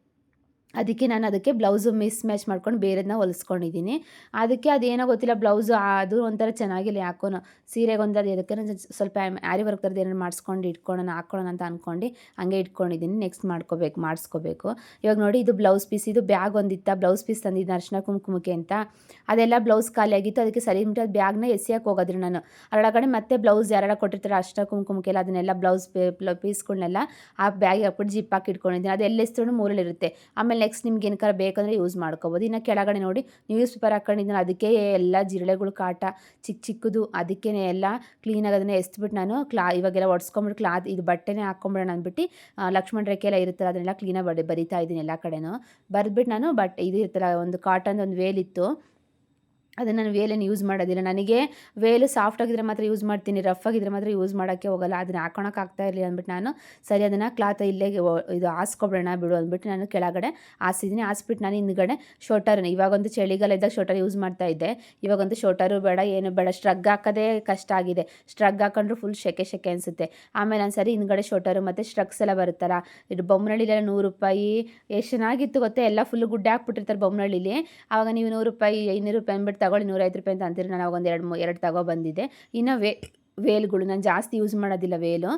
ಅದಕ್ಕೆ ನಾನು ಅದಕ್ಕೆ ಬ್ಲೌಸು ಮಿಸ್ ಮ್ಯಾಚ್ ಮಾಡ್ಕೊಂಡು ಬೇರೆದನ್ನ ಹೊಲಿಸ್ಕೊಂಡಿದ್ದೀನಿ. ಅದಕ್ಕೆ ಅದೇನೋ ಗೊತ್ತಿಲ್ಲ, ಬ್ಲೌಸು ಅದು ಒಂಥರ ಚೆನ್ನಾಗಿಲ್ಲ ಯಾಕೋನೋ ಸೀರೆಗೆ ಅದು ಅದಕ್ಕೆ ಸ್ವಲ್ಪ ಆರಿ ವರ್ಕ್ ಥರದ್ದು ಏನಾರು ಮಾಡಿಸ್ಕೊಂಡು ಇಟ್ಕೊಳ್ಳೋಣ ಹಾಕ್ಕೊಳ್ಳೋಣ ಅಂತ ಅಂದ್ಕೊಂಡು ಹಂಗೆ ಇಟ್ಕೊಂಡಿದ್ದೀನಿ. ನೆಕ್ಸ್ಟ್ ಮಾಡ್ಕೋಬೇಕು, ಮಾಡಿಸ್ಕೋಬೇಕು. ಇವಾಗ ನೋಡಿ ಇದು ಬ್ಲೌಸ್ ಪೀಸ್, ಇದು ಬ್ಯಾಗ್ ಒಂದಿತ್ತ? ಬ್ಲೌಸ್ ಪೀಸ್ ತಂದಿದ್ದೆ ಅರ್ಶಿನ ಕುಂಕುಮಕ್ಕೆ ಅಂತ. ಅದೆಲ್ಲ ಬ್ಲೌಸ್ ಖಾಲಿ ಆಗಿತ್ತು, ಅದಕ್ಕೆ ಸರಿ ಬಿಟ್ಟು ಅದು ಬ್ಯಾಗ್ನ ಎಸಿಯಕ್ಕೆ ಹೋಗೋದ್ರು ನಾನು. ಅದರೊಳಗಡೆ ಮತ್ತೆ ಬ್ಲೌಸ್ ಯಾರು ಕೊಟ್ಟಿರ್ತಾರೆ ಅರ್ಶಿನ ಕುಂಕುಮಕ್ಕೆಲ್ಲ, ಅದನ್ನೆಲ್ಲ ಬ್ಲೌಸ್ ಪೀಸ್ಗಳನ್ನೆಲ್ಲ ಆ ಬ್ಯಾಗ್ ಹಾಕ್ಬಿಟ್ಟು ಜಿಪ್ ಹಾಕಿ ಇಟ್ಕೊಂಡಿದ್ದೀನಿ. ಅದು ಎಸ್ಕೊಂಡು ಮೂರಲ್ಲಿರುತ್ತೆ. ಆಮೇಲೆ ಆಮೇಲೆ ನೆಕ್ಸ್ಟ್ ನಿಮ್ಗೆ ಏನಕ್ಕಾರ ಬೇಕಂದರೆ ಯೂಸ್ ಮಾಡ್ಕೋಬೋದು. ಇನ್ನು ಕೆಳಗಡೆ ನೋಡಿ ನ್ಯೂಸ್ ಪೇಪರ್ ಹಾಕೊಂಡಿದ್ದೀನಿ. ಅದಕ್ಕೆ ಎಲ್ಲ ಜಿರಳೆಗಳು ಕಾಟ ಚಿಕ್ಕ ಚಿಕ್ಕದು ಅದಕ್ಕೇ ಎಲ್ಲ ಕ್ಲೀನಾಗಿ ಅದನ್ನು ಎಸ್ಬಿಟ್ಟು ನಾನು ಕ್ಲಾ, ಇವಾಗೆಲ್ಲ ಒಡ್ಸ್ಕೊಂಬಿಟ್ಟು ಕ್ಲಾತ್, ಇದು ಬಟ್ಟೆನೇ ಹಾಕ್ಕೊಂಬಿಡೋಣ ಅಂದ್ಬಿಟ್ಟು ಲಕ್ಷ್ಮಣ ರೇಖೆ ಎಲ್ಲ ಇರುತ್ತಲ್ಲ, ಅದನ್ನೆಲ್ಲ ಕ್ಲೀನಾಗಿ ಬಡಿ, ಬರಿತಾ ಇದ್ದೀನಿ ಎಲ್ಲ ಕಡೆನೂ. ಬರೆದ್ಬಿಟ್ಟು ನಾನು ಬಟ್, ಇದು ಇರ್ತಲ್ಲ, ಒಂದು ಕಾಟನ್ ಒಂದು ವೇಲಿತ್ತು ಅದನ್ನು ನಾನು ವೇಲೇನು ಯೂಸ್ ಮಾಡೋದಿಲ್ಲ. ನನಗೆ ವೇಲು ಸಾಫ್ಟ್ ಆಗಿದ್ರೆ ಮಾತ್ರ ಯೂಸ್ ಮಾಡ್ತೀನಿ ರಫ್ ಆಗಿದ್ರೆ ಮಾತ್ರ ಯೂಸ್ ಮಾಡೋಕ್ಕೆ ಹೋಗಲ್ಲ. ಅದನ್ನ ಹಾಕೊಳಕ್ಕೆ ಆಗ್ತಾ ಇರಲಿ ಅಂದ್ಬಿಟ್ಟು ನಾನು, ಸರಿ ಅದನ್ನು ಕ್ಲಾತ್ ಇಲ್ಲೇ ಇದು ಹಾಸ್ಕೊಬಿಡೋಣ ಬಿಡು ಅಂದ್ಬಿಟ್ಟು ನಾನು ಕೆಳಗಡೆ ಹಾಸಿದ್ದೀನಿ ಹಾಸ್ಬಿಟ್ಟು ನಾನು ಹಿಂದ್ಗಡೆ ಶೋಟರ್ನ ಇವಾಗೊಂದು ಚಳಿಗಾಲ ಇದ್ದಾಗ ಶೋಟರ್ ಯೂಸ್ ಮಾಡ್ತಾ ಇದ್ದೆ. ಇವಾಗಂತೂ ಶೋಟರು ಬೇಡ, ಏನು ಬೇಡ. ಸ್ಟ್ರಗ್ ಹಾಕೋದೇ ಕಷ್ಟ ಆಗಿದೆ. ಸ್ಟ್ರಗ್ ಹಾಕೊಂಡ್ರೆ ಫುಲ್ ಶೆಕೆ ಶೆಕೆ ಅನಿಸುತ್ತೆ. ಆಮೇಲೆ ನಾನು ಸರಿ ಹಿಂದ್ಗಡೆ ಶೋಟರು ಮತ್ತು ಸ್ಟ್ರಗ್ಸ್ ಎಲ್ಲ ಬರುತ್ತಲ್ಲ. ಇದು ಬೊಮ್ಮನಹಳ್ಳಿಲೆಲ್ಲ ನೂರು ರೂಪಾಯಿ ಎಷ್ಟು ಚೆನ್ನಾಗಿತ್ತು ಗೊತ್ತೇ? ಎಲ್ಲ ಫುಲ್ ಗುಡ್ಡೆ ಹಾಕ್ಬಿಟ್ಟಿರ್ತಾರೆ ಬೊಮ್ಮನಳ್ಳಿಲಿ ಆವಾಗ ನೀವು ನೂರು ರೂಪಾಯಿ, ಐನೂರು ರೂಪಾಯಿ ಅಂದ್ಬಿಟ್ಟು ತಗೊಳ್ಳಿ ನೂರೈವತ್ತು ರೂಪಾಯಿ ಅಂತ ಅಂತೀರಿ. ನಾನು ಒಂದು ಎರಡು ಎರಡು ತಗೋ ಬಂದಿದ್ದೆ. ಇನ್ನು ವೇ, ವೇಲ್ಗಳು, ನಾನು ಜಾಸ್ತಿ ಯೂಸ್ ಮಾಡೋದಿಲ್ಲ ವೇಲು.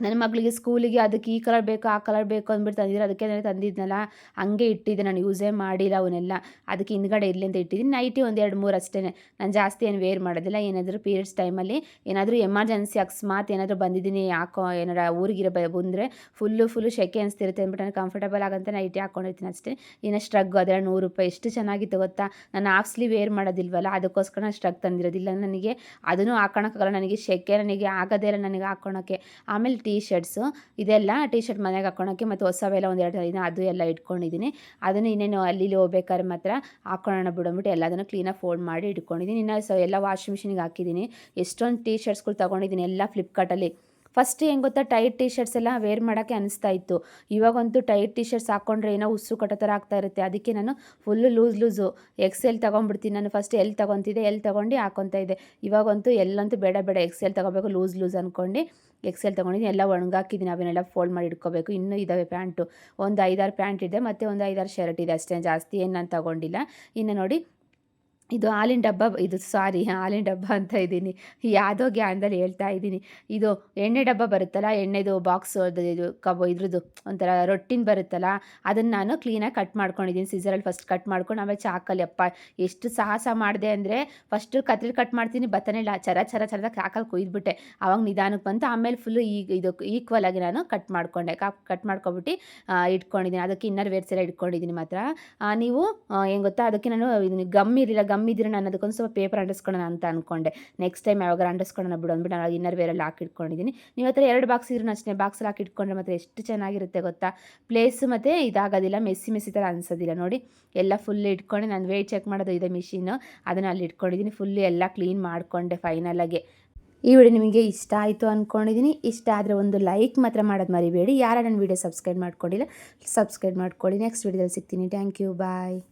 ನನ್ನ ಮಗಳಿಗೆ ಸ್ಕೂಲಿಗೆ ಅದಕ್ಕೆ ಈ ಕಲರ್ ಬೇಕು, ಆ ಕಲರ್ ಬೇಕು ಅಂದ್ಬಿಟ್ಟು ತಂದಿದ್ರು. ಅದಕ್ಕೆ ನಾನು ತಂದಿದ್ನಲ್ಲ, ಹಂಗೆ ಇಟ್ಟಿದ್ದೆ ನಾನು ಯೂಸೇ ಮಾಡಿಲ್ಲ ಅವನ್ನೆಲ್ಲ. ಅದಕ್ಕೆ ಹಿಂದ್ಗಡೆ ಇರಲಿ ಅಂತ ಇಟ್ಟಿದ್ದೀನಿ. ನೈಟಿ ಒಂದು ಎರಡು ಮೂರು ಅಷ್ಟೇ ನಾನು ಜಾಸ್ತಿ ಏನು ವೇರ್ ಮಾಡೋದಿಲ್ಲ. ಏನಾದರೂ ಪೀರಿಯಡ್ಸ್ ಟೈಮಲ್ಲಿ ಏನಾದರೂ ಎಮರ್ಜೆನ್ಸಿ ಅಕಸ್ಮಾತ್ ಏನಾದರೂ ಬಂದಿದ್ದೀನಿ, ಯಾಕೋ ಏನಾರ ಊರಿಗಿರೋ ಬಂದರೆ ಫುಲ್ಲು ಫುಲ್ಲು ಶೆಕೆ ಅನಿಸ್ತಿರುತ್ತೆ. ಅಂದ್ಬಿಟ್ಟು ನಾನು ಕಂಫರ್ಟಬಲ್ ಆಗಂತ ನೈಟಿ ಹಾಕ್ಕೊಂಡಿರ್ತೀನಿ ಅಷ್ಟೇ. ಇನ್ನು ಸ್ಟ್ರಗ್ ಅದರ ನೂರು ರೂಪಾಯಿ, ಎಷ್ಟು ಚೆನ್ನಾಗಿತ್ತು ಗೊತ್ತಾ? ನಾನು ಹಾಫ್ ವೇರ್ ಮಾಡೋದಿಲ್ವಲ್ಲ, ಅದಕ್ಕೋಸ್ಕರ ನಾನು ಸ್ಟ್ರಗ್ ತಂದಿರೋದಿಲ್ಲ. ನನಗೆ ಅದನ್ನು ಹಾಕೋಣಕ್ಕಾಗಲ್ಲ ನನಗೆ ಶೆಕೆ ನನಗೆ ಆಗೋದೇ ಇಲ್ಲ ನನಗೆ ಹಾಕ್ಕೊಳಕ್ಕೆ ಆಮೇಲೆ ಟೀ ಶರ್ಟ್ಸು ಇದೆಲ್ಲ ಟೀ ಶರ್ಟ್ ಮನೆಗೆ ಹಾಕ್ಕೊಳಕ್ಕೆ ಮತ್ತು ಹೊಸವೆಲ್ಲ ಒಂದು ಎರಡು ದಿನ ಅದು ಎಲ್ಲ ಇಟ್ಕೊಂಡಿದ್ದೀನಿ ಅದನ್ನು ಇನ್ನೇನು ಅಲ್ಲಿ ಹೋಗ್ಬೇಕಾದ್ರೆ ಮಾತ್ರ ಹಾಕ್ಕೊಳ್ಳೋಣ ಬಿಡೋಬಿಟ್ಟು ಎಲ್ಲದನ್ನು ಕ್ಲೀನಾಗಿ ಫೋಲ್ಡ್ ಮಾಡಿ ಇಟ್ಕೊಂಡಿದ್ದೀನಿ ಇನ್ನು ಸೊ ಎಲ್ಲ ವಾಷಿಂಗ್ ಮಿಷಿನಿಗೆ ಹಾಕಿದ್ದೀನಿ ಎಷ್ಟೊಂದು ಟೀ ಶರ್ಟ್ಸ್ಗಳು ತೊಗೊಂಡಿದ್ದೀನಿ ಎಲ್ಲ ಫ್ಲಿಪ್ಕಾರ್ಟಲ್ಲಿ ಫಸ್ಟ್ ಹೆಂಗೆ ಗೊತ್ತಾ ಟೈಟ್ ಟೀ ಶರ್ಟ್ಸ್ ಎಲ್ಲ ವೇರ್ ಮಾಡೋಕ್ಕೆ ಅನಿಸ್ತಾ ಇತ್ತು. ಇವಾಗಂತೂ ಟೈಟ್ ಟೀ ಶರ್ಟ್ಸ್ ಹಾಕೊಂಡ್ರೆ ಏನೋ ಉಸ್ಸು ಕಟ್ಟೋ ಥರ ಆಗ್ತಾ ಇರುತ್ತೆ. ಅದಕ್ಕೆ ನಾನು full loose loose X L ತೊಗೊಂಡ್ಬಿಡ್ತೀನಿ. ನಾನು ಫಸ್ಟ್ ಎಲ್ ತೊಗೊತಿದ್ದೆ. ಎಲ್ ತೊಗೊಂಡು ಹಾಕೊತಾ ಇದ್ದೆ. ಇವಾಗಂತೂ ಎಲ್ಲಂತೂ ಬೇಡ ಬೇಡ. ಎಕ್ಸ್ ಎಲ್ ತೊಗೋಬೇಕು ಲೂಸ್ ಲೂಸ್ ಅಂದ್ಕೊಂಡು ಎಕ್ಸ್ ಎಲ್ ತೊಗೊಂಡಿದ್ದೀನಿ. ಎಲ್ಲ ಒಣಗಾಕಿದ್ದೀನಿ ಅವನ್ನೆಲ್ಲ ಫೋಲ್ಡ್ ಮಾಡಿ ಇಟ್ಕೋಬೇಕು. ಇನ್ನೂ ಇದ್ದಾವೆ ಪ್ಯಾಂಟು. ಒಂದು ಐದಾರು ಪ್ಯಾಂಟ್ ಇದೆ. ಮತ್ತು ಒಂದು ಐದಾರು ಶರ್ಟ್ ಇದೆ. ಅಷ್ಟೇ. ಜಾಸ್ತಿ ಏನು ನಾನು ತೊಗೊಂಡಿಲ್ಲ. ಇನ್ನು ನೋಡಿ ಇದು ಹಾಲಿನ ಡಬ್ಬ ಇದು ಸಾರಿ ಹಾಲಿನ ಡಬ್ಬ ಅಂತ ಇದ್ದೀನಿ. ಯಾವುದೋ ಗ್ಯಾನ್ದಲ್ಲಿ ಹೇಳ್ತಾ ಇದ್ದೀನಿ. ಇದು ಎಣ್ಣೆ ಡಬ್ಬ ಬರುತ್ತಲ್ಲ, ಎಣ್ಣೆದು ಬಾಕ್ಸ್ ಇದು ಕಬ, ಇದ್ರದ್ದು ಒಂಥರ ರೊಟ್ಟಿನ ಬರುತ್ತಲ್ಲ, ಅದನ್ನು ನಾನು ಕ್ಲೀನಾಗಿ ಕಟ್ ಮಾಡ್ಕೊಂಡಿದ್ದೀನಿ. ಸೀಸರಲ್ಲಿ ಫಸ್ಟ್ ಕಟ್ ಮಾಡ್ಕೊಂಡು ಆಮೇಲೆ ಚಾಕಲ್ಲಿ, ಅಪ್ಪ, ಎಷ್ಟು ಸಾಹಸ ಮಾಡಿದೆ ಅಂದರೆ ಫಸ್ಟು ಕತ್ತಲಿ ಕಟ್ ಮಾಡ್ತೀನಿ, ಬತ್ತನೇ ಇಲ್ಲ, ಚರ ಚರ, ಚರದ ಕಾಕಲ್ಲಿ ಕೊಯ್ದುಬಿಟ್ಟೆ. ಅವಾಗ ನಿಧಾನಕ್ಕೆ ಬಂತು, ಆಮೇಲೆ ಫುಲ್ಲು ಈಗ ಇದು ಈಕ್ವಲ್ ಆಗಿ ನಾನು ಕಟ್ ಮಾಡ್ಕೊಂಡೆ. ಕಟ್ ಮಾಡ್ಕೊಬಿಟ್ಟು ಇಟ್ಕೊಂಡಿದ್ದೀನಿ. ಅದಕ್ಕೆ ಇನ್ನರ್ ವೇರ್ಸ್ ಎಲ್ಲ ಇಟ್ಕೊಂಡಿದ್ದೀನಿ ಮಾತ್ರ. ನೀವು ಏನು ಗೊತ್ತಾ? ಅದಕ್ಕೆ ನಾನು ಗಮ್ ಇರಲಿಲ್ಲ ಗಮ್ ಇದ್ದರೆ ನಾನು ಅದಕ್ಕೊಂದು ಸ್ವಲ್ಪ ಪೇಪರ್ ಅಂಟಿಸ್ಕೊಳ್ಳೋಣ ಅಂತ ಅಂದ್ಕೊಂಡೆ ನೆಕ್ಸ್ಟ್ ಟೈಮ್ ಯಾವಾಗ ಅಂಟಿಸ್ಕೊಳ್ಳೋಣ ಬಿಡು ಅಂದ್ಬಿಟ್ಟು ನಾನು ಇನ್ನರ್ ವೇರಲ್ಲಿ ಹಾಕಿಟ್ಕೊಂಡಿದ್ದೀನಿ ನೀವು ಹತ್ರ ಎರಡು ಬಾಕ್ಸ್ ಇದ್ರೂ ಅಷ್ಟೇ ಬಾಕ್ಸಲ್ಲಿ ಹಾಕಿಟ್ಕೊಂಡ್ರೆ ಮಾತ್ರ ಎಷ್ಟು ಚೆನ್ನಾಗಿರುತ್ತೆ ಗೊತ್ತಾ? ಪ್ಲೇಸ್ ಮತ್ತು ಇದಾಗೋದಿಲ್ಲ ಮೆಸ್ಸಿ ಮೆಸ್ಸಿ ಥರ ಅನ್ಸೋದಿಲ್ಲ. ನೋಡಿ, ಎಲ್ಲ ಫುಲ್ ಇಟ್ಕೊಂಡು ನಾನು ವೇಟ್ ಚೆಕ್ ಮಾಡೋದು ಇದೆ ಮಿಷಿನು ಅದನ್ನು ಅಲ್ಲಿ ಇಟ್ಕೊಂಡಿದ್ದೀನಿ ಫುಲ್ ಎಲ್ಲ ಕ್ಲೀನ್ ಮಾಡಿಕೊಂಡೆ ಫೈನಲಾಗಿ ಈ ವಿಡಿಯೋ ನಿಮಗೆ ಇಷ್ಟ ಆಯಿತು ಅಂದ್ಕೊಂಡಿದ್ದೀನಿ ಇಷ್ಟ ಆದರೆ ಒಂದು ಲೈಕ್ ಮಾತ್ರ ಮಾಡೋದು ಮರಿಬೇಡಿ. ಯಾರು ನನ್ನ ವಿಡಿಯೋ ಸಬ್ಸ್ಕ್ರೈಬ್ ಮಾಡ್ಕೊಂಡಿಲ್ಲ ಸಬ್ಸ್ಕ್ರೈಬ್ ಮಾಡ್ಕೊಳ್ಳಿ. ನೆಕ್ಸ್ಟ್ ವಿಡಿಯೋದಲ್ಲಿ ಸಿಗ್ತೀನಿ. Thank you bye